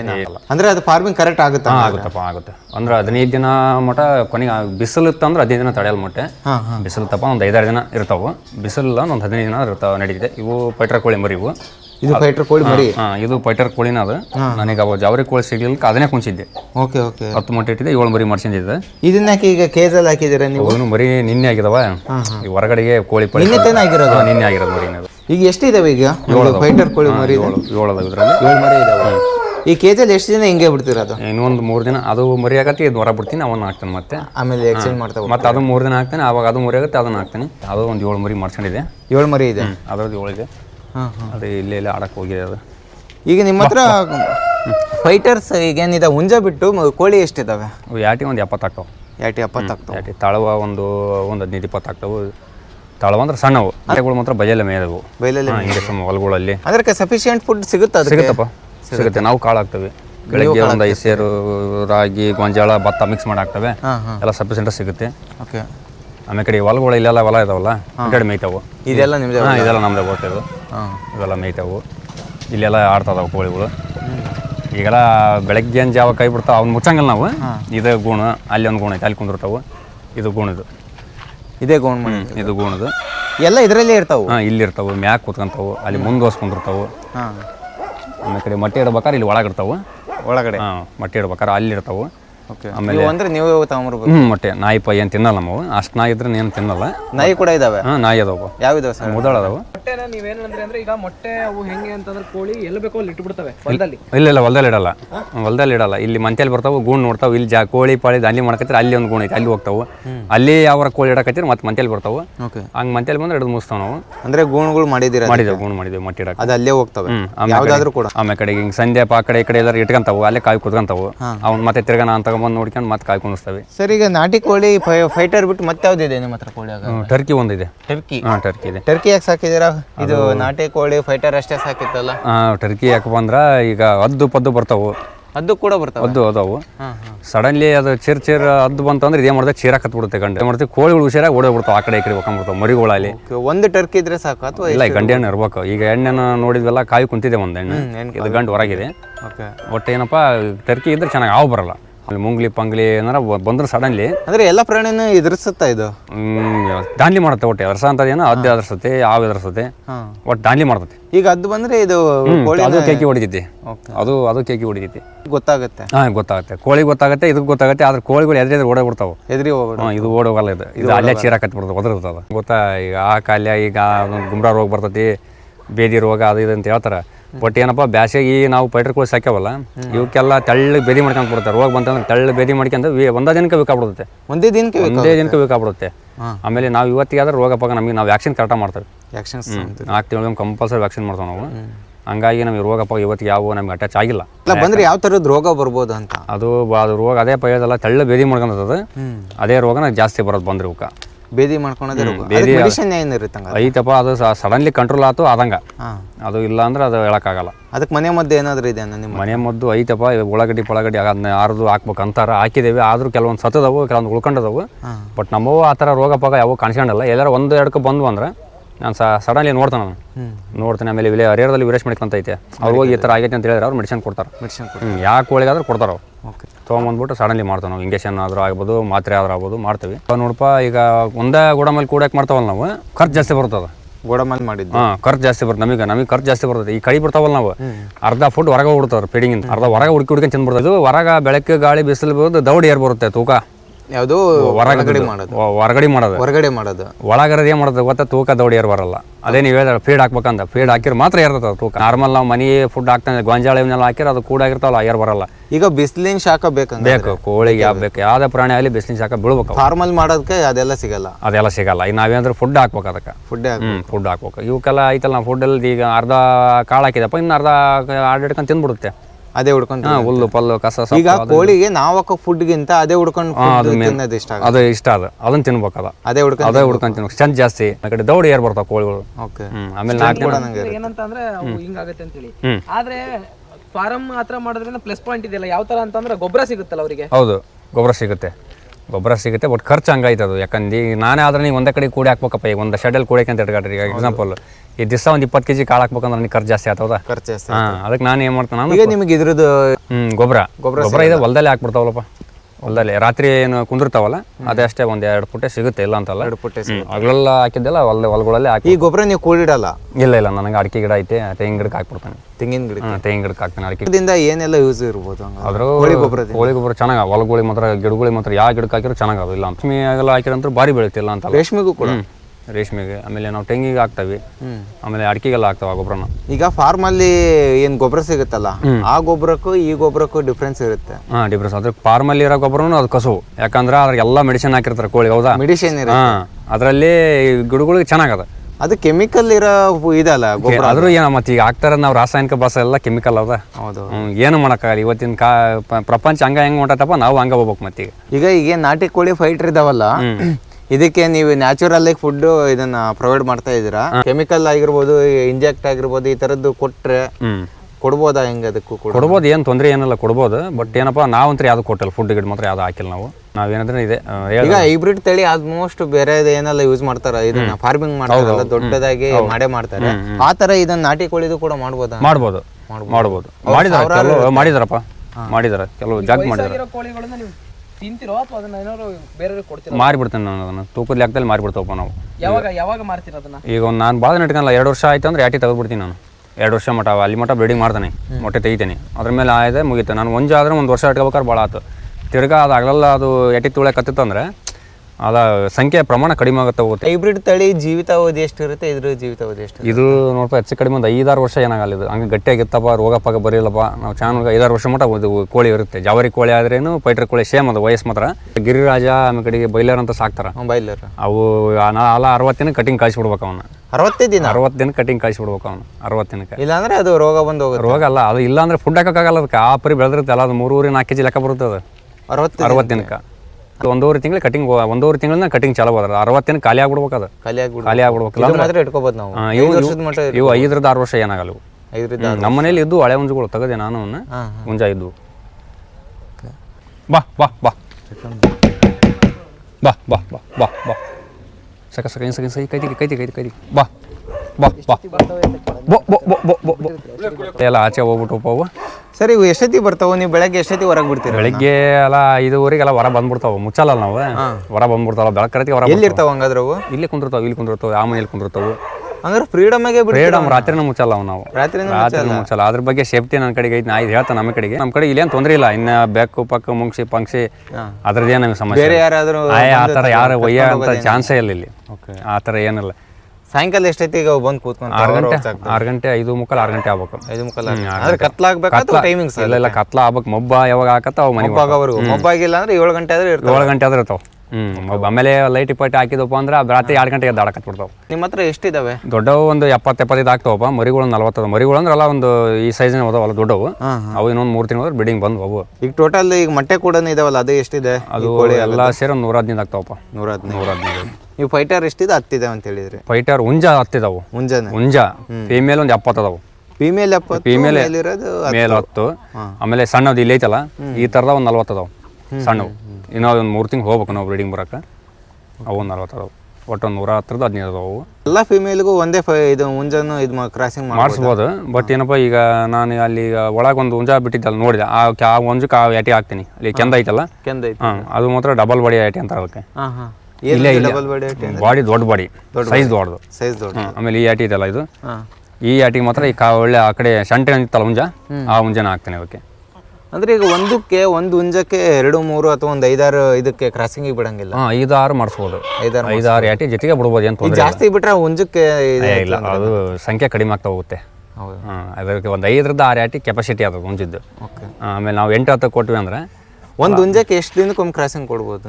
ಏನಾಗಲ್ಲ ಅಂದರೆ ಅದು ಫಾರ್ಮಿಂಗ್ ಕರೆಕ್ಟ್ ಆಗುತ್ತೆ ಆಗುತ್ತಪ್ಪ ಆಗುತ್ತೆ. ಅಂದ್ರೆ ಹದಿನೈದು ದಿನ ಮಟ ಕೊನೆಗೆ ಬಿಸಿಲು ಇತ್ತಂದ್ರೆ ಹದಿನೈದು ದಿನ ತಡೆಯಲ್ಲ ಮೊಟ್ಟೆ. ಬಿಸಿಲು ತಪ್ಪ ಒಂದು ಐದಾರು ದಿನ ಇರ್ತಾವೆ. ಬಿಸಿಲು ಒಂದು ಹದಿನೈದು ದಿನ ಇರ್ತಾವೆ ನಡೀತಿದೆ. ಇವು ಪೈಟ್ರ ಕೋಳಿ ಮರಿ ಇವು ಇದು ಫೈಟರ್ ಕೋಳಿ ಮರಿ. ಹಾಂ ಇದು ಫೈಟರ್ ಕೋಳಿನ ಅದು. ನನಗೆ ಅವ ಜಾವರಿ ಕೋಳಿ ಸಿಗ್ಲಿಲ್ಲ ಅದನ್ನೇ ಕುಂಚಿದ್ದೆ ಓಕೆ ಓಕೆ. ಹತ್ತು ಮೊಟ್ಟೆ ಇಟ್ಟಿದ್ದೆ ಏಳು ಮರಿ ಮಾಡ್ಸಿದ್ದೆ ಇದನ್ನ ಯಾಕೆ ಈಗ ಕೇಜಲ್ಲಿ ಹಾಕಿದ್ದೀರಾ ನೀವು? ಅವನು ಮರಿ ನಿನ್ನೆ ಆಗಿದಾವ. ಈ ಹೊರಗಡೆಗೆ ಕೋಳಿ ಪಳಿ ನಿನ್ನೆ ತಾನೇ ಆಗಿರೋದು? ಹಾ, ನಿನ್ನೆ ಆಗಿರೋದು ಮರಿ ಅದು ಈಗ ಎಷ್ಟಿದಾವೆ ಈಗ? ಫೈಟರ್ ಕೋಳಿ ಮರಿ ಏಳು ಏಳು ಅದಾವ ಇದರಲ್ಲಿ. ಏಳು ಮರಿ ಇದಾವೆ. ಈ ಕೇಜಲ್ಲಿ ಎಷ್ಟು ದಿನ ಹಿಂಗೆ ಬಿಡ್ತೀರ ಅದು? ಇನ್ನೊಂದು ಮೂರು ದಿನ. ಅದು ಮರಿ ಆಗತ್ತೆ ಇದು ಹೊರ ಬಿಡ್ತೀನಿ ಅವನ್ನ ಹಾಕ್ತಾನೆ ಮತ್ತೆ. ಆಮೇಲೆ ಎಕ್ಸ್ಚೇಂಜ್ ಮಾಡ್ತಾ ಮತ್ತೆ ಅದು ಮೂರು ದಿನ ಹಾಕ್ತಾನೆ ಅವಾಗ ಅದು ಮರಿ ಆಗುತ್ತೆ ಅದನ್ನ ಹಾಕ್ತಾನೆ. ಅದು ಒಂದು ಏಳು ಮರಿ ಮಾಡ್ಕೊಂಡಿದೆ ಏಳು ಮರಿ ಇದೆ? ಅದ್ರದ್ದು ಏಳು ಇದೆ. ಅದು ಇಲ್ಲೇ ಇಲ್ಲೇ ಆಡಕ್ಕೆ ಹೋಗಿರೋದು. ಈಗ ನಿಮ್ಮ ಹತ್ರ ಫೈಟರ್ಸ್ ಈಗೇನಿದೆ ಹುಂಜ ಬಿಟ್ಟು ಮ- ಕೋಳಿ ಎಷ್ಟಿದ್ದಾವೆ ಯಾಟಿ ಒಂದು ಎಪ್ಪತ್ತು ಆಗ್ತಾವೆ ಯಾಟಿ ಎಪ್ಪತ್ತಾಗ್ತಾವೆ ಯಾಟಿ ತಳವ ಒಂದು ಒಂದು ಹದಿನೈದು ಇಪ್ಪತ್ತು ಆಗ್ತಾವೆ ತಳವ ಅಂದ್ರೆ ಸಣ್ಣವು. ಅರೆಗಳು ಮಾತ್ರ ಬಜೆಲ್ಲ ಮೇದವು ಬೈಲಲ್ಲಿ ಹಿಂಗೆ ಸಮ ಹೊಲಗಳಲ್ಲಿ. ಅದಕ್ಕೆ ಸಫಿಷಿಯೆಂಟ್ ಫುಡ್ ಸಿಗುತ್ತೆ ಅದಕ್ಕೆ? ಸಿಗುತ್ತಪ್ಪ. ಸಿಗುತ್ತೆ? ನಾವು ಕಾಳು ಹಾಕ್ತೇವೆ ಬೆಳಗ್ಗೆ ಒಂದು ಐದು ಸೇರು ರಾಗಿ ಗೊಂಜಾಳ ಭತ್ತ ಮಿಕ್ಸ್ ಮಾಡಿ ಹಾಕ್ತವೆ. ಹಾಂ ಹಾಂ. ಎಲ್ಲ ಸಫಿಷಿಯೆಂಟ್ ಸಿಗುತ್ತೆ. ಓಕೆ ಆಮೇಲೆ ಕಡೆ ಹೊಲಗಳು ಇಲ್ಲೆಲ್ಲ ಹೊಲ ಇದಾವಲ್ಲ ಕಡೆ ಮೇಯ್ತಾವು. ಇದೆಲ್ಲ ನಿಮ್ದು ಹಾಂ ಇದೆಲ್ಲ ನಮ್ದೇ ಗೊತ್ತಿರೋದು ಹಾಂ. ಇವೆಲ್ಲ ಮೇಯ್ತಾವು. ಇಲ್ಲೆಲ್ಲ ಆಡ್ತದಾವ ಕೋಳಿಗಳು. ಈಗೆಲ್ಲ ಬೆಳಗ್ಗೆ ಜಾವ ಕೈ ಬಿಡ್ತಾವೆ ಅವ್ನು ಮುಚ್ಚಂಗಿಲ್ಲ ನಾವು. ಇದೇ ಗುಣ ಅಲ್ಲಿ ಒಂದು ಗುಣ ಐತೆ ಅಲ್ಲಿ ಕುಂದಿರ್ತಾವೆ. ಇದು ಗುಣದು ಇದೇ. ಗೌಂಡ್ ಮನೆ ಇದು ಗುಣದು ಎಲ್ಲ ಇದರಲ್ಲೇ ಇರ್ತಾವೆ? ಹಾಂ ಇಲ್ಲಿ ಇರ್ತಾವು ಮ್ಯಾಕ್ ಕೂತ್ಕೊಂತಾವು ಅಲ್ಲಿ ಮುಂದೆ ಕುಂದಿರ್ತಾವು ಹಾಂ. ಆಮೇಲೆ ಕಡೆ ಮೊಟ್ಟೆ ಇಡ್ಬೇಕಾರೆ ಇಲ್ಲಿ ಒಳಗೆ ಇರ್ತಾವು ಒಳಗಡೆ? ಹಾಂ ಮೊಟ್ಟೆ ಇಡ್ಬೇಕಾದ್ರೆ ಅಲ್ಲಿ ಇರ್ತಾವು ಓಕೆ ಆಮೇಲೆ- ಅಂದ್ರೆ ನೀವೇ ತಗೊಂಬರ್ಬೇಕು ಹ್ಞೂ ಮೊಟ್ಟೆ. ನಾಯಿ ಪೈ ಏನು ತಿನ್ನಲ್ಲ ನಮ್ಮವು ಅಷ್ಟು ನಾಯಿ ಇದ್ರೆ ಏನು ತಿನ್ನಲ್ಲ. ನಾಯಿ ಕೂಡ ಇದಾವೆ? ಹಾಂ ನಾಯಿ ಅದಾವು. ಯಾವಿದಾವೆ ಸರ್? ಮುದಳ ಅದಾವು. ಮೊಟ್ಟೆನ ನೀವೇನಂದ್ರೆ ಅಂದ್ರೆ ಈಗ ಮೊಟ್ಟೆ ಅವು ಹೆಂಗೆ ಅಂತಂದ್ರೆ ಕೋಳಿ ಎಲ್ಲಿ ಬೇಕೋ ಅಲ್ಲಿ ಇಟ್ಬಿಡ್ತವೆ ಹೊಲದಲ್ಲಿ. ಇಲ್ಲ ಇಲ್ಲ ಹೊಲದಲ್ಲಿ ಇಡಲ್ಲ. ಹೊಲದಲ್ಲಿ ಇಡಲ್ಲ. ಇಲ್ಲಿ ಮಂತೆಯಲ್ಲಿ ಬರ್ತಾವೆ ಗೂಣ್ ನೋಡ್ತಾವೆ. ಇಲ್ಲಿ ಜಾ ಕೋಳಿ ಪಾಳಿ ಅಲ್ಲಿ ಮಾಡ್ಕತ್ತಿರ ಅಲ್ಲಿ ಒಂದು ಗೂಣ ಐತೆ ಅಲ್ಲಿ ಹೋಗ್ತಾವೆ. ಅಲ್ಲಿ ಯಾವ ಕೋಳಿ ಇಡಕತ್ತಿರ ಮತ್ತೆ ಮಂತೆಯಲ್ಲಿ ಬರ್ತಾವೆ. ಓಕೆ. ಹಂಗೆ ಮಂತೆಯಲ್ಲಿ ಬಂದ್ರೆ ಹಿಡಿದು ಮುಗಿಸ್ತಾವೆ ನಾವು. ಅಂದ್ರೆ ಗೂಣಗಳು ಮಾಡಿದೀರ ಮಾಡಿದ್ದೇವೆ ಗೂಣ್ ಮಾಡಿದ್ದೇವೆ ಮೊಟ್ಟೆ ಇಡಕ್ಕೆ ಅದು ಅಲ್ಲೇ ಹೋಗ್ತಾವೆ? ಹ್ಮ್ ಆಮೇಲೆ ಯಾವ್ದಾದ್ರು ಕೂಡ ಆಮೇಲೆ ಕಡೆಗೆ ಹಿಂಗೆ ಸಂಜೆ ಆ ಕಡೆ ಈ ಕಡೆ ಎಲ್ಲರೂ ಇಟ್ಕೊಂತಾವು ಅಲ್ಲೇ ಕಾಯಿ ಕುತ್ಕೊಂತಾವು. ಅವ್ನು ಮತ್ತೆ ತಿರ್ಗಾ ನಾನು ತಗೊಂಬಂದು ನೋಡ್ಕೊಂಡು ಮತ್ತೆ ಕಾಯಿ ಕುಣಿಸ್ತವೆ ಸರ್ ಈಗ ನಾಟಿ ಕೋಳಿ ಫೈಟರ್ ಬಿಟ್ಟು ಮತ್ತೆ ಯಾವ್ದಿದೆ ನಿಮ್ಮ ಹತ್ರ ಕೋಳಿ ಟರ್ಕಿ ಒಂದಿದೆ ಟರ್ಕಿ ಹಾಂ ಟರ್ಕಿ ಇದೆ. ಟರ್ಕಿ ಯಾಕೆ ಸಾಕಿದ್ದೀರಾ? ಇದು ನಾಟಿ ಕೋಳಿ ಫೈಟರ್ ಅಷ್ಟೇ ಸಾಕಿತ್ತಲ್ಲ? ಹಾಂ ಟರ್ಕಿ ಯಾಕೆ ಬಂದ್ರೆ ಈಗ ಅದ್ದು ಪದ್ದು ಬರ್ತಾವು. ಅದು ಕೂಡ ಬರ್ತಾವೆ? ಅದು ಅದಾವು. ಸಡನ್ಲಿ ಅದು ಚೀರ್ ಚೀರ್ ಅದು ಬಂತಂದ್ರೆ ಇದೇ ಮಾಡಿದ್ರೆ ಚೀರ ಬಿಡುತ್ತೆ ಗಂಟೆ. ಮಾಡ್ತೀವಿ ಕೋಳಿಗಳು ಹುಷಾರಾಗಿ ಓಡೋಗ್ಬಿಡ್ತಾವೆ ಆ ಕಡೆ ಈ ಕಡೆ ಹೋಗ್ಬಿಡ್ತಾವೆ ಮರಿಗಳಲ್ಲಿ ಒಂದು ಟರ್ಕಿ ಇದ್ರೆ ಸಾಕು ಅಥವಾ ಇಲ್ಲ ಗಂಡ ಗಂಡೆ ಹಣ್ಣು ಇರ್ಬೇಕು. ಈಗ ಎಣ್ಣೆನ ನೋಡಿದ್ವಲ್ಲ ಕಾಯಿ ಕುಂತಿದೆ ಒಂದು ಎಣ್ಣೆ. ಇದು ಗಂಟು ಹೊರಗಿದೆ. ಒಟ್ಟು ಏನಪ್ಪ ಟರ್ಕಿ ಇದ್ರೆ ಚೆನ್ನಾಗಿ ಹಾವು ಬರಲ್ಲ. ಅಲ್ಲಿ ಮುಂಗ್ಲಿ ಪಂಗ್ಲಿ ಏನಾರ ಬ- ಬಂದ್ರೆ ಸಡನ್ಲಿ ಅಂದ್ರೆ ಎಲ್ಲ ಪ್ರಾಣಿನ ಎದುರಿಸುತ್ತಾ ಇದು? ದಾಂಡ್ಲಿ ಮಾಡುತ್ತೆ ಒಟ್ಟೆ. ವರ್ಷ ಅಂತ ಏನೋ ಅದ್ದೆ ಎದುರಿಸುತ್ತೆ ಹಾವು ಎದರ್ಸತ್ತೆ ಹಾಂ. ಒಟ್ಟು ದಾಂಡ್ಲಿ ಮಾಡ್ತೈತಿ. ಈಗ ಅದು ಬಂದ್ರೆ ಇದು ಕೋಳಿ ಅದು ಕೇಕಿ ಹೊಡಿತೈತಿ. ಅದು ಅದು ಕೇಕಿ ಹೊಡಿತೈತಿ. ಗೊತ್ತಾಗುತ್ತೆ. ಹಾ ಗೊತ್ತಾಗುತ್ತೆ. ಕೋಳಿ ಗೊತ್ತಾಗುತ್ತೆ ಇದಕ್ಕೆ ಗೊತ್ತಾಗುತ್ತೆ ಆದ್ರೆ ಕೋಳಿಗಳು ಎದ್ರೆ ಎದ್ರೆ ಓಡೋಗ್ಬಿಡ್ತಾವೆ ಎದ್ರಿ ಹೋಗ್ಬಿಡು ಹಾಂ ಇದು ಓಡೋಗಲ್ಲ ಇದು. ಇದು ಅಲ್ಲೇ ಚೀರಾಕತ್ತಿ ಬಿಡ್ತದೆ ಒದ್ರಿರ್ತದ. ಗೊತ್ತಾ ಈಗ ಆ ಕಾಲ್ಯ ಈಗ ಗುಮ್ರಾ ರೋಗ ಬರ್ತೈತಿ ಬೇದಿ ರೋಗ ಅದು ಇದು ಅಂತ ಹೇಳ್ತಾರೆ. ಬಟ್ ಏನಪ್ಪ ಬ್ಯಾಸಿಗೆ ನಾವು ಪೈಟ್ರ್ ಕೋಳಿ ಸಾಕ್ಯಾವಲ್ಲ ಇವಕ್ಕೆಲ್ಲ ತೆಳ್ಳ ಬೇದಿ ಮಾಡ್ಕೊಂಡು ಬಿಡ್ತಾರೆ. ರೋಗ ಬಂತಂದ್ರೆ ತೆಳ್ಳ ಬೇದಿ ಮಾಡ್ಕೊಂಡು ಒಂದೇ ದಿನಕ್ಕೆ ಬೇಕಾಗ್ಬಿಡುತ್ತೆ. ಒಂದೇ ದಿನಕ್ಕೆ ಒಂದೇ ದಿನಕ್ಕೆ ಬೇಕಾಗ್ಬಿಡುತ್ತೆ. ಆಮೇಲೆ ನಾವು ಇವತ್ತಿಗಾದ್ರೆ ರೋಗ ಪಾಗ ನಮಗೆ ನಾವು ವ್ಯಾಕ್ಸಿನ್ ಕರೆಕ್ಟ್ ಮಾಡ್ತೇವೆ. ನಾಲ್ಕು ತಿಂಗಳಿಗೆ ಕಂಪಲ್ಸರಿ ವ್ಯಾಕ್ಸಿನ್ ಮಾಡ್ತಾವೆ ನಾವು. ಹಂಗಾಗಿ ನಮಗೆ ರೋಗ ಪಾಗ ಇವತ್ತಿಗೆ ಯಾವ ನಮ್ಗೆ ಅಟ್ಯಾಚ್ ಆಗಿಲ್ಲ. ಇಲ್ಲ ಬಂದ್ರೆ ಯಾವ ಥರದ ರೋಗ ಬರ್ಬೋದು ಅಂತ? ಅದು ಅದು ರೋಗ ಅದೇ ಪೈದಲ್ಲ ತಳ್ಳ ಬೇದಿ ಮಾಡ್ಕೊಂತದ ಅದೇ ರೋಗನ ಜಾಸ್ತಿ ಬರೋದು ಬಂದ್ರೆ ಇವಕ್ಕೆ. ಬೇದಿ ಮಾಡ್ಕೊಳೋದೇ ರೋಗ. ಬೇದಿ ಮೆಡಿಸಿನ್ ಏನಿರುತ್ತೆ ಐತಪ್ಪ ಅದು ಸಡನ್ಲಿ ಕಂಟ್ರೋಲ್ ಆಯ್ತು ಆದಂಗ. ಅದು ಇಲ್ಲ ಅಂದ್ರೆ ಅದು ಹೇಳಕ್ಕಾಗಲ್ಲ. ಅದಕ್ಕೆ ಮನೆ ಮದ್ದು ಏನಾದರೂ ಇದೆ ನಿಮ್ಮ ಮನೆ ಮದ್ದು ಐತಪ್ಪ ಉಳ್ಳಾಗಡ್ಡಿ ಪಳಗಡ್ಡಿ ಅದನ್ನ ಯಾರು ಹಾಕ್ಬೇಕು ಅಂತಾರ ಹಾಕಿದೇವಿ. ಆದ್ರೂ ಕೆಲವೊಂದು ಸತ್ತದವು ಕೆಲವೊಂದು ಉಳ್ಕೊಂಡದವು. ಬಟ್ ನಮ್ಮವು ಆ ಥರ ರೋಗ ಪಾಗ ಯಾವ ಕಾಣಿಸ್ಕೊಂಡಲ್ಲ ಎಲ್ಲರೂ ಒಂದು ಎರಡಕ್ಕೆ ಬಂದು ಅಂದ್ರೆ ನಾನು ಸಡನ್ಲಿ ನೋಡ್ತಾನೆ ನಾನು. ನೋಡ್ತೀನಿ ಆಮೇಲೆ ವಿಲೇ ಹರಿಹರದಲ್ಲಿ ವೀರೇಶ್ ಮೆಡಿಕಲ್ ಅಂತ ಐತೆ. ಅವ್ರು ಹೋಗಿ ಈ ಥರ ಆಗೈತೆ ಅಂತ ಹೇಳಿದ್ರೆ ಅವ್ರು ಮೆಡಿಸಿನ್ ಕೊಡ್ತಾರೆ. ಮೆಡಿಸಿನ್ ಯಾವ ಕೋಳಿಗಾದ್ರೂ ಕೊಡ್ತಾರೆ ಅವ್ರು. ಓಕೆ. ತೊಗೊಂಬಂದ್ಬಿಟ್ಟು ಸಡನ್ಲಿ ಮಾಡ್ತಾವೆ ನಾವು. ಇಂಜೆಕ್ಷನ್ ಆದರೂ ಆಗ್ಬೋದು ಮಾತ್ರೆ ಆದ್ರೂ ಆಗ್ಬೋದು ಮಾಡ್ತೀವಿ. ನೋಡಪ್ಪ ಈಗ ಒಂದೇ ಗೋಡ ಮೇಲೆ ಕೂಡಕ್ಕೆ ಮಾಡ್ತಾವಲ್ಲ ನಾವು ಖರ್ಚು ಜಾಸ್ತಿ ಬರ್ತದೆ ಗೋಡಮಲ್ಲಿ ಮಾಡಿದ್ದು? ಹಾಂ ಖರ್ಚು ಜಾಸ್ತಿ ಬರುತ್ತೆ ನಮಗೆ. ನಮಗೆ ಖರ್ಚು ಜಾಸ್ತಿ ಬರ್ತದೆ. ಈ ಕೈ ಬರ್ತಾವಲ್ಲ ನಾವು. ಅರ್ಧ ಫುಟ್ ಹೊರಗೆ ಹುಡ್ತಾರೆ ಫೀಡಿಂಗ್ ಅರ್ಧ ಹೊರಗೆ ಹುಡುಕಿ ಹುಡುಕಿ ಚೆಂದ ಬರ್ತದೆ ಹೊರಗೆ ಬೆಳಗ್ಗೆ ಗಾಳಿ ಬಿಸಿಲು ಬರೋದು ದೌಡ್ ಏರ್ ಬರುತ್ತೆ ತೂಕ. ಯಾವುದು ಹೊರಗಡೆ ಮಾಡೋದು. ಹೊರಗಡೆ ಮಾಡೋದು. ಹೊರಗಡೆ ಮಾಡೋದು. ಒಳಗರದ ಏನು ಮಾಡೋದು ಗೊತ್ತಾ? ತೂಕ ದೌಡ್ ಬರಲ್ಲ. ಅದೇ ನೀವು ಹೇಳಿದ್ರೆ ಫೀಡ್ ಹಾಕ್ಬೇಕಂತ. ಫೀಡ್ ಹಾಕಿರ್ ಮಾತ್ರ ಇರ್ತದೆ ತೂಕ. ನಾರ್ಮಲ್ ನಾವು ಮನಿ ಫುಡ್ ಹಾಕ್ತಾನೆ ಗೊಂಜಾಳ ಇವನ್ನೆಲ್ಲ ಹಾಕಿರ ಅದು ಕೂಡ ಆಗಿರ್ತಾವಲ್ಲ ಏರ್ ಬರಲ್ಲ. ಈಗ ಬಿಸಿಲಿನ ಶಾಖ ಬೇಕಂತ ಬೇಕು ಕೋಳಿಗೆ ಯಾವ ಬೇಕು ಯಾವುದೇ ಪ್ರಾಣಿ ಆಗಲಿ ಬಿಸಿಲಿನ ಶಾಖ ಬೀಳ್ಬೇಕು. ಫಾರ್ಮಲ್ ಮಾಡೋದಕ್ಕೆ ಅದೆಲ್ಲ ಸಿಗಲ್ಲ. ಅದೆಲ್ಲ ಸಿಗಲ್ಲ. ಈಗ ನಾವೇಂದ್ರೆ ಫುಡ್ ಹಾಕ್ಬೇಕು ಅದಕ್ಕೆ. ಫುಡ್ ಹ್ಞೂ ಫುಡ್ ಹಾಕ್ಬೇಕು. ಇವಕ್ಕೆಲ್ಲ ಐತಲ್ಲ ನಾವು ಫುಡ್ಡಲ್ಲಿ ಈಗ ಅರ್ಧ ಕಾಳು ಹಾಕಿದಪ್ಪ ಇನ್ನು ಅರ್ಧ ಆಡ್ ಹಿಡ್ಕೊಂಡು ತಿಂದ್ಬಿಡುತ್ತೆ. ಅದೇ ಹುಡ್ಕೊಂಡು ಹಾಂ ಹುಲ್ಲು ಪಲ್ಲು ಕಸ ಸೊಪ್ಪು ಈಗ ಕೋಳಿಗೆ ನಾವು ಹಾಕೋ ಫುಡ್ಗಿಂತ ಅದೇ ಹುಡ್ಕೊಂಡು ತಿನ್ನೋದು ಇಷ್ಟ ಆಗುತ್ತೆ. ಅದು ಇಷ್ಟ ಅದ. ಅದನ್ನ ತಿನ್ಬೇಕದ ಅದೇ. ಹುಡ್ಕೊಂಡು ಅದೇ ಹುಡ್ಕೊಂಡು ತಿನ್ಬೇಕು. ಸ್ಟ್ರೆಂತ್ ಜಾಸ್ತಿ. ಆ ಕಡೆ ದೌಡ್ ಏರ್ ಬರ್ತಾವ ಕೋಳಿಗಳು. ಓಕೆ ಆಮೇಲೆ ನಾಲ್ಕು ಏನಂತಂದ್ರೆ ಏನಂತ ಅಂದ್ರೆ ಅವು ಹಿಂಗಾಗತ್ತೆ ಅಂತೇಳಿ. ಹ್ಮ್. ಆದ್ರೆ ಫಾರಂ ಮಾತ್ರ ಮಾಡೋದ್ರಿಂದ ಪ್ಲಸ್ ಪಾಯಿಂಟ್ ಇದೆಯಲ್ಲ. ಯಾವ ತರ ಅಂತಂದ್ರೆ ಗೊಬ್ಬರ ಸಿಗುತ್ತಲ್ಲ ಅವರಿಗೆ? ಹೌದು. ಗೊಬ್ಬರ ಸಿಗುತ್ತೆ. ಗೊಬ್ಬರ ಸಿಗುತ್ತೆ ಬಟ್ ಖರ್ಚು ಹಂಗಾಯ್ತು ಅದು. ಯಾಕಂದ್ರೆ ಈಗ ನಾನೇ ಆದ್ರೆ ನೀವು ಒಂದೇ ಕಡೆ ಕೂಡಿ ಹಾಕ್ಬೇಕಪ್ಪ ಈಗ ಒಂದು ಶೆಡಲ್ ಕೂಡಕ್ಕೆ ಅಂತ ಇಟ್ಕೊಳ್ರಿ. ಈಗ ಎಕ್ಸಾಂಪಲ್ ಈ ದಿವಸ ಒಂದು ಇಪ್ಪತ್ತು ಕೆಜಿ ಕಾಳು ಹಾಕ್ಬೇಕಂದ್ರೆ ನನಗೆ ಖರ್ಚು ಜಾಸ್ತಿ ಆಗ್ತದ ಖರ್ಚು ಜಾಸ್ತಿ ಹಾಂ ಅದಕ್ಕೆ ನಾನು ಏನು ಮಾಡ್ತಾನೆ ನಿಮಗೆ ಇದ್ರದ್ದು ಹ್ಞೂ ಗೊಬ್ಬರ. ಗೊಬ್ಬರ ಇದೆ ಹೊಲದಲ್ಲೇ ಹಾಕ್ಬಿಡ್ತಾವಲ್ಲಪ್ಪ. ಹೊಲದಲ್ಲಿ. ರಾತ್ರಿ ಏನು ಕುಂದಿರ್ತಾವಲ್ಲ ಅದೇ ಅಷ್ಟೇ ಒಂದ್ ಎರಡು ಪುಟ್ಟೆ ಸಿಗುತ್ತೆ ಇಲ್ಲ ಅಂತಲ್ಲ? ಎರಡು ಪುಟ್ಟೆ ಹ್ಞೂ ಹಗಲೆಲ್ಲ ಹಾಕಿದ್ದೆಲ್ಲ ಹೊಲ ಹೊಲಗಳಲ್ಲಿ ಹಾಕಿ. ಈ ಗೊಬ್ಬರ ನೀವು ಕೂಡಿಡಲ್ಲ ಇಲ್ಲ ಇಲ್ಲ ನನಗೆ ಅಡಿಕೆ ಗಿಡ ಐತೆ ತೆಂಗಿನ ಗಿಡಕ್ಕೆ ಹಾಕ್ಬಿಡ್ತಾನೆ. ತೆಂಗಿನ ಗಿಡ ತೆಂಗಿನ ಗಿಡಕ್ಕೆ ಹಾಕ್ತಾನೆ ಅಡಿಕೆ ಇದರಿಂದ ಏನೆಲ್ಲ ಯೂಸ್ ಇರ್ಬೋದು ಅದ್ರ ಕೋಳಿ ಗೊಬ್ಬರದಿಂದ? ಕೋಳಿ ಗೊಬ್ಬರ ಚೆನ್ನಾಗ ಹೊಲಗಳಿಗೆ ಮಾತ್ರ ಗಿಡಗಳಿಗೆ ಮಾತ್ರ ಯಾವ ಗಿಡಕ್ಕೆ ಹಾಕಿರೋ ಚೆನ್ನಾಗದು ಇಲ್ಲ ಅಂತ. ಎಲ್ಲ ಹಾಕಿರಂದ್ರೆ ಭಾರಿ ಬೆಳೀತಿಲ್ಲ ಅಂತಲ್ಲ? ರೇಷ್ಮೆಗೂ ಕೂಡ? ರೇಷ್ಮೆಗೆ ಆಮೇಲೆ ನಾವು ತೆಂಗಿಗೆ ಹಾಕ್ತಾವೆ. ಆಮೇಲೆ ಅಡಿಕೆಗೆಲ್ಲ ಹಾಕ್ತಾವ ಗೊಬ್ಬರನ. ಈಗ ಫಾರ್ಮ್ ಅಲ್ಲಿ ಏನ್ ಗೊಬ್ಬರ ಸಿಗುತ್ತಲ್ಲ ಆ ಗೊಬ್ಬರಕ್ಕೂ ಈ ಗೊಬ್ಬರಕ್ಕೂ ಡಿಫ್ರೆನ್ಸ್ ಇರುತ್ತೆ. ಹಾಂ ಡಿಫ್ರೆನ್ಸ್ ಅದ್ರ ಫಾರ್ಮಲ್ಲಿ ಇರೋ ಗೊಬ್ಬರನು ಅದು ಕಸು. ಯಾಕಂದ್ರೆ ಅದ್ರಾಗ ಎಲ್ಲಾ ಮೆಡಿಸಿನ್ ಹಾಕಿರ್ತಾರೆ ಕೋಳಿ ಹೌದಾ? ಮೆಡಿಸಿನ್ ಹಾಂ ಅದರಲ್ಲಿ ಗಿಡಗಳಿಗೆ ಚೆನ್ನಾಗದ. ಅದು ಕೆಮಿಕಲ್ ಇರೋ ಇದಲ್ಲ ಗೊಬ್ಬರ ಆದ್ರೂ ಏನ ಮತ್ತೆ ಈಗ ಹಾಕ್ತಾರ ನಾವು ರಾಸಾಯನಿಕ ಬಸ ಎಲ್ಲ ಕೆಮಿಕಲ್ ಅದ ಹೌದು. ಏನು ಮಾಡೋಕ್ಕಾಗಲ್ಲ. ಇವತ್ತಿನ ಕಾ ಪ್ರಪಂಚ ಹಂಗ ಹೆಂಗೆ ಹೊಂಟತಪ್ಪ ನಾವು ಹಂಗ ಹೋಗ್ಬೇಕು ಮತ್ತೀಗ. ಈಗ ಈಗ ನಾಟಿ ಕೋಳಿ ಫೈಟರ್ ಇದಾವಲ್ಲ ಇದಕ್ಕೆ ನೀವು ನ್ಯಾಚುರಲ್ ಆಗಿ ಫುಡ್ ಇದನ್ನ ಪ್ರೊವೈಡ್ ಮಾಡ್ತಾ ಇದ್ದೀರಾ? ಕೆಮಿಕಲ್ ಆಗಿರ್ಬೋದು ಇಂಜೆಕ್ಟ್ ಆಗಿರ್ಬೋದು ಈ ತರದ್ದು ಕೊಟ್ರೆ ಕೊಡ್ಬೋದಾ ಹೆಂಗೆ ಅದಕ್ಕೂ ಕೂಡ? ಕೊಡ್ಬೋದು ಏನು ತೊಂದರೆ ಏನಿಲ್ಲ ಕೊಡ್ಬೋದು. ಬಟ್ ಏನಪ್ಪ ನಾವಂತ್ರ ಯಾವ್ದು ಕೊಟ್ಟಲ್ಲ ಫುಡ್ ಗಿಡ ಮಾತ್ರ ಯಾವ್ದು ಹಾಕಿಲ್ಲ ನಾವು. ನಾವೇನಂದ್ರೆ ಇದೆ ಈಗ ಹೈಬ್ರಿಡ್ ತಳಿ ಆಲ್ಮೋಸ್ಟ್ ಬೇರೆ ಏನೆಲ್ಲ ಯೂಸ್ ಮಾಡ್ತಾರ? ಇದನ್ನ ಫಾರ್ಮಿಂಗ್ ಮಾಡ್ತಾರಲ್ಲ ದೊಡ್ಡದಾಗಿ ಮಾಡೇ ಮಾಡ್ತಾರೆ. ಆ ತರ ಇದನ್ನ ನಾಟಿ ಕೋಳಿದು ಕೂಡ ಮಾಡ್ಬೋದಾ? ಮಾಡ್ಬೋದು. ಮಾಡ್ಬೋದು. ಮಾಡಿದಾರ ಕೆಲವು ಮಾಡಿದಾರಪ್ಪ. ಮಾಡಿದಾರ ಕೆಲವು ಜಾಗ ಮಾಡಿದಾರ. ತಿಂತಿರೋ ಅಥವಾ ಅದನ್ನ ಏನಾದ್ರು ಬೇರೆ ಕೊಡ್ತೀರೋ? ಮಾರಿಬಿಡ್ತೇನೆ ನಾನು ಅದನ್ನು. ತೂಕದ ಲೆಕ್ಕದಲ್ಲಿ ಮಾರಿಬಿಡ್ತಾವಪ್ಪ ನಾವು. ಯಾವಾಗ ಯಾವಾಗ ಮಾರ್ತೀರ ಅದನ್ನ? ಈಗ ಒಂದು ನಾನು ಭಾಳ ನೆಟ್ಕಲ್ಲ ಎರಡು ವರ್ಷ ಆಯ್ತು ಅಂದ್ರೆ ಯಾಟಿ ತೆಗೆದ್ಬಿಡ್ತೀನಿ ನಾನು. ಎರಡು ವರ್ಷ ಮಟ ಅಲ್ಲಿ ಮಟ ಬ್ರೀಡಿಂಗ್ ಮಾಡ್ತಾನೆ ಮೊಟ್ಟೆ ತೆಗಿತೀನಿ. ಅದ್ರ ಮೇಲೆ ಆಯ್ದೆ ಮುಗೀತು. ನಾನು ಒಂದು ಆದ್ರೆ ಒಂದು ವರ್ಷ ಇಟ್ಕೋಬೇಕಾದ್ರೆ ಭಾಳ ಆಯ್ತು ತಿರ್ಗಾ ಅದು ಆಗಲ್ಲ ಅದು ಎಟಿ ತುಳೆ ಕತ್ತಿತ್ತಂದ್ರೆ ಅದ ಸಂಖ್ಯೆ ಪ್ರಮಾಣ ಕಡಿಮೆ ಆಗುತ್ತೆ ಹೋಗುತ್ತೆ. ಹೈಬ್ರಿಡ್ ತಳಿ ಜೀವಿತಾವಧಿ ಎಷ್ಟು ಇರುತ್ತೆ ಇದ್ರ ಜೀವಿತಾವಧಿ ಎಷ್ಟು ಇದು ನೋಡಪ್ಪ ಹೆಚ್ಚು ಕಡಿಮೆ ಒಂದು ಐದಾರು ವರ್ಷ ಏನಾಗಲ್ಲ ಇದು. ಹಂಗೆ ಗಟ್ಟಿಯಾಗಿತ್ತಪ್ಪ ರೋಗ ಪಾಗ ಬರೀಲ್ಲಪ್ಪ ನಾವು ಚೆನ್ನಾಗಿ ಐದಾರು ವರ್ಷ ಮಟ್ಟ ಇದು ಕೋಳಿ ಇರುತ್ತೆ. ಜಾವರಿ ಕೋಳಿ ಆದ್ರೇನು ಪೈಟ್ರ ಕೋಳಿ ಸೇಮ್ ಅದು ವಯಸ್ಸು ಮಾತ್ರ. ಗಿರಿರಾಜ ಆಮೇಲೆ ಕಡೆಗೆ ಬೈಲರ್ ಅಂತ ಸಾಕ್ತಾರ. ಬೈಲರ್. ಅವು ಅಲ್ಲ ಅರವತ್ತಿನ ಕಟಿಂಗ್ ಕಳಿಸ್ಬಿಡ್ಬೇಕು ಅವನ. ಅರವತ್ತೈದು ದಿನ? ಅರವತ್ತು ದಿನ ಕಟಿಂಗ್ ಕಳಿಸ್ಬಿಡ್ಬೇಕು ಅವನು ಅರವತ್ತು ದಿನಕ್ಕೆ. ಇಲ್ಲಾಂದ್ರೆ ಅದು ರೋಗ ಬಂದು ಹೋಗುತ್ತೆ ರೋಗ ಅಲ್ಲ ಅದು ಇಲ್ಲಾಂದ್ರೆ ಫುಡ್ ಹಾಕೋಕ್ಕಾಗಲ್ಲ ಅದಕ್ಕೆ. ಆ ಪರಿ ಬೆಳೆದಿರುತ್ತೆ ಅಲ್ಲ ಅದು ಮೂರೂರಿ ನಾಲ್ಕು ಕೆಜಿ ಲೆಕ್ಕ ಬರುತ್ತೆ ಅದು. ಅರವತ್ತು ಅರವತ್ತು ದಿನಕ್ಕೆ. ಒಂದೂವರೆ ತಿಂಗಳು ಕಟಿಂಗ್ ಒಂದೂವರೆ ತಿಂಗಳಿಂದ ಕಟಿಂಗ್ ಚಾಲು ಅದ್ರ ಅರವತ್ತು ದಿನ ಖಾಲಿ ಆಗ್ಬಿಡ್ಬೇಕು ಅದು. ಖಾಲಿ ಆಗ್ಬಿಡ್ಬೇಕು. ಖಾಲಿ ಆಗ್ಬಿಡ್ಬೇಕಲ್ಲ ಇದು ಮಾತ್ರ ಇಟ್ಕೋಬೋದು ನಾವು. ಐದು ಇವು ವರ್ಷದ ಮಟ್ಟ ಇವು ಐದರಿಂದ ಆರು ವರ್ಷ ಏನಾಗಲ್ಲ ಇವು. ಐದರಿಂದ ನಮ್ಮ ಮನೇಲಿ ಇದ್ದು ಹಳೆ ಹುಂಜುಗಳು ತಗದೆ ನಾನು ಅವನ್ನ. ಹುಂಜ ಇದ್ವು ಬಾ ಬಾ ಬಾ. ಬಾ. ಬಾ ಬಾ ಬಾ ಬಾ ಸಕ ಸಕ ಇನ್ ಸಕ ಕೈತಿ ಕೈತಿ ಕೈತಿ ಕೈತಿ ಬಾ ಬಾ ಬಾ. ಬೊ ಬೊ ಬೊ ಬೊ ಬೊ ಬೊ. ಎಲ್ಲ ಆಚೆ ಹೋಗ್ಬಿಟ್ಟು ಅವು ಸರಿ ಇವು ಎಷ್ಟೊತ್ತಿಗೆ ಬರ್ತಾವೆ? ನೀವು ಬೆಳಗ್ಗೆ ಎಷ್ಟೊತ್ತಿಗೆ ಹೊರಗೆ ಬಿಡ್ತೀರಾ? ಬೆಳಿಗ್ಗೆ ಎಲ್ಲ ಐದುವರೆಗೆಲ್ಲ ಹೊರ ಬಂದ್ಬಿಡ್ತಾವ. ಮುಚ್ಚಲ್ಲ ನಾವು. ಹೊರ ಬಂದ್ಬಿಡ್ತಾವ ಬೆಳಕರತ್ತಿಗೆ ಹೊರ ಎಲ್ಲಿ ಇರ್ತಾವ ಹಂಗಾದ್ರೆ ಅವು ಇಲ್ಲಿ ಕುಂದಿರ್ತಾವ ಇಲ್ಲಿ ಕುಂದಿರ್ತಾವ ಆ ಮನೇಲಿ ಕುಂದಿರ್ತಾವೆ. ಅಂದ್ರೆ ಫ್ರೀಡಮ್ ಆಗೇ ಫ್ರೀಡಮ್ ರಾತ್ರಿನೂ ಮುಚ್ಚಲ್ಲ ಅವು ನಾವು. ರಾತ್ರಿ ರಾತ್ರಿನೂ ಮುಚ್ಚಲ್ಲ? ಅದ್ರ ಬಗ್ಗೆ ಸೇಫ್ಟಿ ನನ್ನ ಕಡೆಗೆ ಐತೆ. ನಾ ಇದು ಹೇಳ್ತಾನೆ ನಮ್ಮ ಕಡೆಗೆ. ನಮ್ಮ ಕಡೆ ಇಲ್ಲೇನು ತೊಂದರೆ ಇಲ್ಲ. ಇನ್ನ ಬೆಕ್ಕು ಪಕ್ಕ ಮುಂಗ್ಸಿ ಪಂಕ್ಷಿ ಅದ್ರದ್ದೇನು ನಮಗೆ ಸಮಸ್ಯೆ ಬೇರೆ. ಯಾರಾದರೂ ಆ ಥರ ಯಾರು ಒಯ್ಯ ಅಂತ ಚಾನ್ಸೇ ಇಲ್ಲ ಇಲ್ಲಿ. ಆ ಥರ ಏನಿಲ್ಲ. ಸಾಯಂಕಾಲ ಎಷ್ಟೊತ್ತಿಗೆ ಅವು ಬಂದು ಕೂತ್ಕೊಂಡು ಆರು ಗಂಟೆ ಆರು ಗಂಟೆ ಐದು ಮುಕ್ಕಲ್ ಆರು ಗಂಟೆ ಆಗ್ಬೇಕು. ಐದು ಮುಕ್ಕಲ್ ಆದ್ರೆ ಕತ್ಲಾಗ್ಬೇಕು ಟೈಮಿಂಗ್ಸ್ ಇಲ್ಲ ಇಲ್ಲ ಕತ್ಲ ಆಗ್ಬೇಕು. ಮೊಬ್ಬ ಯಾವಾಗ ಹಾಕತ್ತ ಅವು ಮನೆಗೆ ಮೊಬ್ಬ ಆಗಿಲ್ಲ ಅಂದ್ರೆ ಏಳು ಗಂಟೆ ಆದ್ರೆ ಇರ್ತಾವೆ ಏಳು ಗಂಟೆ ಆದ್ರೆ ಇರ್ತಾವೆ. ಹ್ಞೂ ಆಮೇಲೆ ಲೈಟ್ ಇಪ್ಪಟ್ಟು ಹಾಕಿದಪ್ಪ ಅಂದ್ರೆ ರಾತ್ರಿ ಎರಡು ಗಂಟೆಗೆ ದಾಡಕತ್ ಬಿಡ್ತಾವೆ ನಿಮ್ಮ ಹತ್ರ ಎಷ್ಟಿದಾವೆ? ದೊಡ್ಡವು ಒಂದು ಎಪ್ಪತ್ತು ಎಪ್ಪತ್ತೈದು ಆಗ್ತಾವಪ್ಪ. ಮರಿಗಳು ನಲ್ವತ್ತದ. ಮರಿಗಳು ಅಂದ್ರೆ ಎಲ್ಲ ಒಂದು ಈ ಸೈಜಿನ ಅದಾವಲ್ಲ ದೊಡ್ಡವು. ಅವು ಇನ್ನೊಂದು ಮೂರು ತಿಂಗಳು ಬಿಡಿಂಗ್ ಬಂದು ಅವು. ಈಗ ಟೋಟಲ್ ಈಗ ಮೊಟ್ಟೆ ಕೂಡ ಇದಾವಲ್ಲ ಅದು ಎಷ್ಟಿದೆ? ಅದು ಎಲ್ಲ ಸೇರಿ ಒಂದು ನೂರ ಹದಿನೈದು ಆಗ್ತಾವಪ್ಪ. ನೂರ ಹದಿನೈದು ನೂರ ಹದಿನೈದು ನೀವು ಫೈಟರ್ ಎಷ್ಟಿದೆ ಹತ್ತಿದೆ ಅಂತ ಹೇಳಿದ್ರಿ? ಫೈಟರ್ ಹುಂಜ ಹತ್ತಿದಾವು. ಮುಂಜಾನೆ ಹುಂಜ. ಫೀಮೇಲ್ ಒಂದು ಎಪ್ಪತ್ತದವು ಫೀಮೇಲ್ ಎಪ್ಪತ್ತು ಫೀಮೇಲ್ ಮೇಲಿರೋದು ಮೇಲ್ ಹತ್ತು. ಆಮೇಲೆ ಸಣ್ಣದು ಇಲ್ಲಿ ಐತಲ್ಲ ಈ ಥರದ ಒಂದು ನಲ್ವತ್ತದವು ಸಣ್ಣವು ಇನ್ನೊಂದು ಒಂದು ಮೂರು ತಿಂಗಳು ಹೋಗ್ಬೇಕು ನಾವು ಬ್ರೀಡಿಂಗ್ ಬರಕ್ಕೆ. ಅವು ಒಂದು ನಲ್ವತ್ತು ಅದಾವು ಒಟ್ಟು ಒಂದು ನೂರ ಹತ್ತರದ ಹದಿನೈದು ಅವು. ಎಲ್ಲ ಫಿಮೇಲ್ಗೂ ಒಂದೇ ಇದು ಮುಂಜಾನು ಇದು ಕ್ರಾಸಿಂಗ್ ಮಾಡಿ ಮಾಡಿಸ್ಬೋದು. ಬಟ್ ಏನಪ್ಪ ಈಗ ನಾನು ಅಲ್ಲಿ ಒಳಗೆ ಒಂದು ಹುಂಜ ಬಿಟ್ಟಿದ್ದಲ್ಲ ನೋಡಿದೆ. ಆ ಆ ಹುಂಜಕ್ಕೆ ಆ ಎಟಿ ಹಾಕ್ತೀನಿ. ಅಲ್ಲಿ ಕೆಂದ ಐತಲ್ಲ? ಕೆಂದೈತಿ ಹಾಂ ಅದು ಮಾತ್ರ ಡಬಲ್ ಬಾಡಿ ಐಟಿ ಅಂತ ಅದಕ್ಕೆ. ಇಲ್ಲೇ ಬಾಡಿ ದೊಡ್ಡ ಬಾಡಿ ಸೈಜ್ ದೊಡ್ಡದು. ಸೈಜ್ ದೊಡ್ಡ. ಆಮೇಲೆ ಈ ಆಟಿ ಇದೆಲ್ಲ ಇದು. ಈ ಆಟಿಗೆ ಮಾತ್ರ ಈ ಕಾ ಒಳ್ಳೆ ಆ ಕಡೆ ಶಂಟೆ ಅಂತಿತ್ತಲ್ಲ ಹುಂಜ ಆ ಹುಂಜನ ಹಾಕ್ತೀನಿ ಅದಕ್ಕೆ. ಅಂದ್ರೆ ಈಗ ಒಂದಕ್ಕೆ ಒಂದು ಉಂಜಕ್ಕೆ ಎರಡು ಮೂರು ಅಥವಾ ಒಂದು ಐದಾರು ಇದಕ್ಕೆ ಕ್ರಾಸಿಂಗಿಗೆ ಬಿಡಂಗಿಲ್ಲ. ಹಾಂ ಐದು ಆರು ಮಾಡಿಸ್ಬೋದು. ಐದಾರು ಐದು ಆರು ಆಟಿ ಜೊತೆಗೆ ಬಿಡ್ಬೋದು ಏನು ತೊಂದರೆ ಜಾಸ್ತಿ ಬಿಟ್ರೆ ಉಂಜಕ್ಕೆ ಇದು ಇಲ್ಲ ಅದು ಸಂಖ್ಯೆ ಕಡಿಮೆ ಆಗ್ತಾ ಹೋಗುತ್ತೆ. ಹೌದು. ಹಾಂ ಅದಕ್ಕೆ ಒಂದು ಐದರಿಂದ ಆರು ಯಾಟಿ ಕೆಪಾಸಿಟಿ ಅದು ಉಂಜಿದ್ದು ಓಕೆ ಆಮೇಲೆ ನಾವು ಎಂಟು ಹತ್ತು ಕೊಟ್ವಿ ಅಂದ್ರೆ ಒಂದು ಉಂಜಕ್ಕೆ ಎಷ್ಟು ದಿನಕ್ಕೊಮ್ಮೆ ಕ್ರಾಸಿಂಗ್ ಕೊಡ್ಬೋದು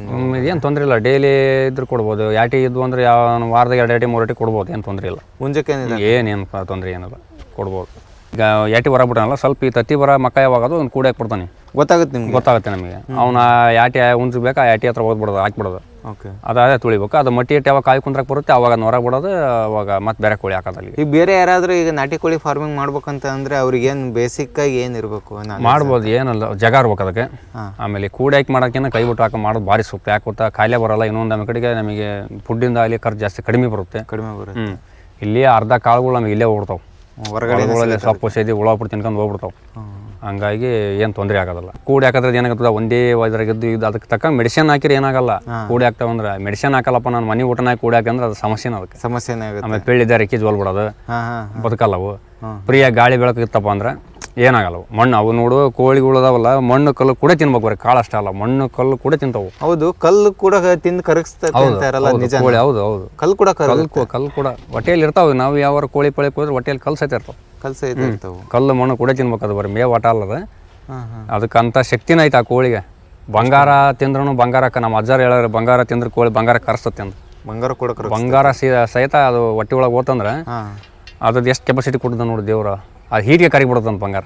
ಏನು ತೊಂದರೆ ಇಲ್ಲ ಡೈಲಿ ಇದ್ರು ಕೊಡ್ಬೋದು. ಯಾಟಿ ಇದ್ವು ಅಂದ್ರೆ ಯಾವ ವಾರದಾಗ ಎರಡು ಯಾಟಿ ಮೂರು ಯಾಟಿ ಕೊಡ್ಬೋದು ಏನು ತೊಂದರೆ ಇಲ್ಲ. ಉಂಜಕ್ಕೆ ಏನೇನು ತೊಂದರೆ ಏನಿಲ್ಲ ಕೊಡ್ಬೋದು. ಈಗ ಯಾಟಿ ಹೊರ ಬಿಟ್ಟಾನಲ್ಲ ಸ್ವಲ್ಪ ಈ ತತ್ತಿ ಬರ ಮಕ್ಕ ಯಾವಾಗದು ಒಂದು ಕೂಡಿ ಹಾಕ್ಬಿಡ್ತಾನೆ. ಗೊತ್ತಾಗುತ್ತೆ ನಿಮ್ಗೆ? ಗೊತ್ತಾಗುತ್ತೆ ನಮಗೆ. ಅವನ ಯಾಟಿ ಉಂಚು ಬೇಕಾ ಆ ಯಾಟಿ ಹತ್ರ ಹೋಗ್ಬಿಡೋದು ಹಾಕ್ಬಿಡೋದು. ಓಕೆ. ಅದಾದ್ರೆ ತುಳಿಬೇಕು. ಅದು ಮಟ್ಟಿ ಇಟ್ಟು ಯಾವಾಗ ಕಾಯಿ ಕುಂದ್ರಕ್ಕೆ ಬರುತ್ತೆ ಅವಾಗ ಹೊರ ಬಿಡೋದು ಅವಾಗ ಮತ್ತೆ ಬೇರೆ ಕೋಳಿ ಹಾಕೋದಲ್ಲಿ ಈಗ ಬೇರೆ ಯಾರಾದರೂ ಈಗ ನಾಟಿ ಕೋಳಿ ಫಾರ್ಮಿಂಗ್ ಮಾಡ್ಬೇಕಂತ ಅಂದರೆ ಅವ್ರಿಗೇನು ಬೇಸಿಕ್ಕಾಗಿ ಏನು ಇರಬೇಕು ಮಾಡ್ಬೋದು ಏನಲ್ಲ ಜಗ ಇರ್ಬೇಕು ಅದಕ್ಕೆ. ಆಮೇಲೆ ಕೂಡಿ ಹಾಕಿ ಮಾಡೋಕ್ಕಿಂತ ಕೈ ಬಿಟ್ಟು ಹಾಕಿ ಮಾಡೋದು ಭಾರಿ ಸೂಕ್ತ. ಯಾಕೆ ಗೊತ್ತಾ ಕಾಯಿಲೆ ಬರೋಲ್ಲ ಇನ್ನೊಂದು ನಮ್ಮ ಕಡೆಗೆ ನಮಗೆ ಫುಡ್ಡಿಂದ ಆಗಲಿ ಖರ್ಚು ಜಾಸ್ತಿ ಕಡಿಮೆ ಬರುತ್ತೆ. ಕಡಿಮೆ ಬರುತ್ತೆ. ಇಲ್ಲಿ ಅರ್ಧ ಕಾಳುಗಳು ನಮಗೆ ಇಲ್ಲೇ ಹೋಗ್ಬಿಡ್ತಾವೆ. ಹೊರಗಡೆ ಸೊಪ್ಪು ಸೇದಿ ಹುಳ ಬಿಟ್ಟು ತಿನ್ಕೊಂಡು ಹೋಗ್ಬಿಡ್ತಾವೆ. ಹಂಗಾಗಿ ಏನು ತೊಂದರೆ ಆಗೋದಿಲ್ಲ. ಕೂಡಿ ಹಾಕಿದ್ರೆ ಏನಾಗುತ್ತದ? ಒಂದೇ ಇದ್ರಾಗಿದ್ದು ಇದು ಅದಕ್ಕೆ ತಕ್ಕ ಮೆಡಿಸಿನ್ ಹಾಕಿದ್ರೆ ಏನಾಗಲ್ಲ. ಕೂಡಿ ಹಾಕ್ತಾವ ಅಂದ್ರೆ ಮೆಡಿಸಿನ್ ಹಾಕಲ್ಲಪ್ಪ ನಾನು ಮನೆ ಊಟನ ಕೂಡಿ ಹಾಕಂದ್ರೆ ಅದು ಸಮಸ್ಯೆನ ಅದಕ್ಕೆ. ಸಮಸ್ಯೆನೇ ಆಮೇಲೆ ಪೇಳಿದ್ದಾರೆ ಕಿಜ್ ಜೋಲ್ ಬಿಡೋದು ಅವು ಫ್ರೀಯಾಗಿ ಗಾಳಿ ಬೆಳಕು ಇತ್ತಪ್ಪ ಅಂದ್ರೆ ಏನಾಗಲ್ಲ. ಮಣ್ಣು ಅವು ನೋಡು ಕೋಳಿಗಳು ಅದಾವಲ್ಲ ಮಣ್ಣು ಕಲ್ಲು ಕೂಡ ತಿನ್ಬೇಕು ಬರೀ ಕಾಳು ಅಷ್ಟೇ ಅಲ್ಲ. ಮಣ್ಣು ಕಲ್ಲು ಕೂಡ ತಿಂತಾವು. ಹೌದು ಕಲ್ಲು ಕೂಡ ತಿಂದು ಕರಗಿಸ್ತಾರಲ್ಲ ನಿಜ ಕೋಳಿ ಹೌದು ಹೌದು. ಕಲ್ಲು ಕೂಡ ಕಲ್ಲು ಕಲ್ಲು ಕೂಡ. ಹೊಟ್ಟೆಯಲ್ಲಿ ಇರ್ತಾವೆ ನಾವು ಯಾವ ಕೋಳಿ ಪಳಿ ಹೋದ್ರೆ ಹೊಟ್ಟೆಯಲ್ಲಿ ಕಲ್ಲು ಸಹಿತ ಇರ್ತಾವೆ. ಕಲ್ ಸಹಿತ ಇರ್ತಾವು. ಕಲ್ಲು ಮಣ್ಣು ಕೂಡ ತಿನ್ಬೇಕು ಅದು ಬರೀ ಮೇವ್ ಆಟ ಅಲ್ಲದ. ಅದಕ್ಕಂಥ ಶಕ್ತಿನ ಐತೆ ಆ ಕೋಳಿಗೆ. ಬಂಗಾರ ತಿಂದ್ರೂ ಬಂಗಾರಕ್ಕೆ ನಮ್ಮ ಅಜ್ಜಾರ ಹೇಳೋರು ಬಂಗಾರ ತಿಂದ್ರೆ ಕೋಳಿ ಬಂಗಾರ ಕರೆಸ್ತತ್ತೆ ಅಂತ ಬಂಗಾರ ಕೂಡ ಬಂಗಾರ ಸಹಿತ ಅದು ಹೊಟ್ಟೆ ಒಳಗೆ ಹೋತಂದ್ರೆ ಅದ್ರದ್ದು ಎಷ್ಟು ಕೆಪಾಸಿಟಿ ಕೊಡ್ತದೆ ನೋಡಿ ದೇವ್ರ. ಅದು ಹೀಟಿಗೆ ಕರಿಬಿಡುತ್ತಂತ ಬಂಗಾರ.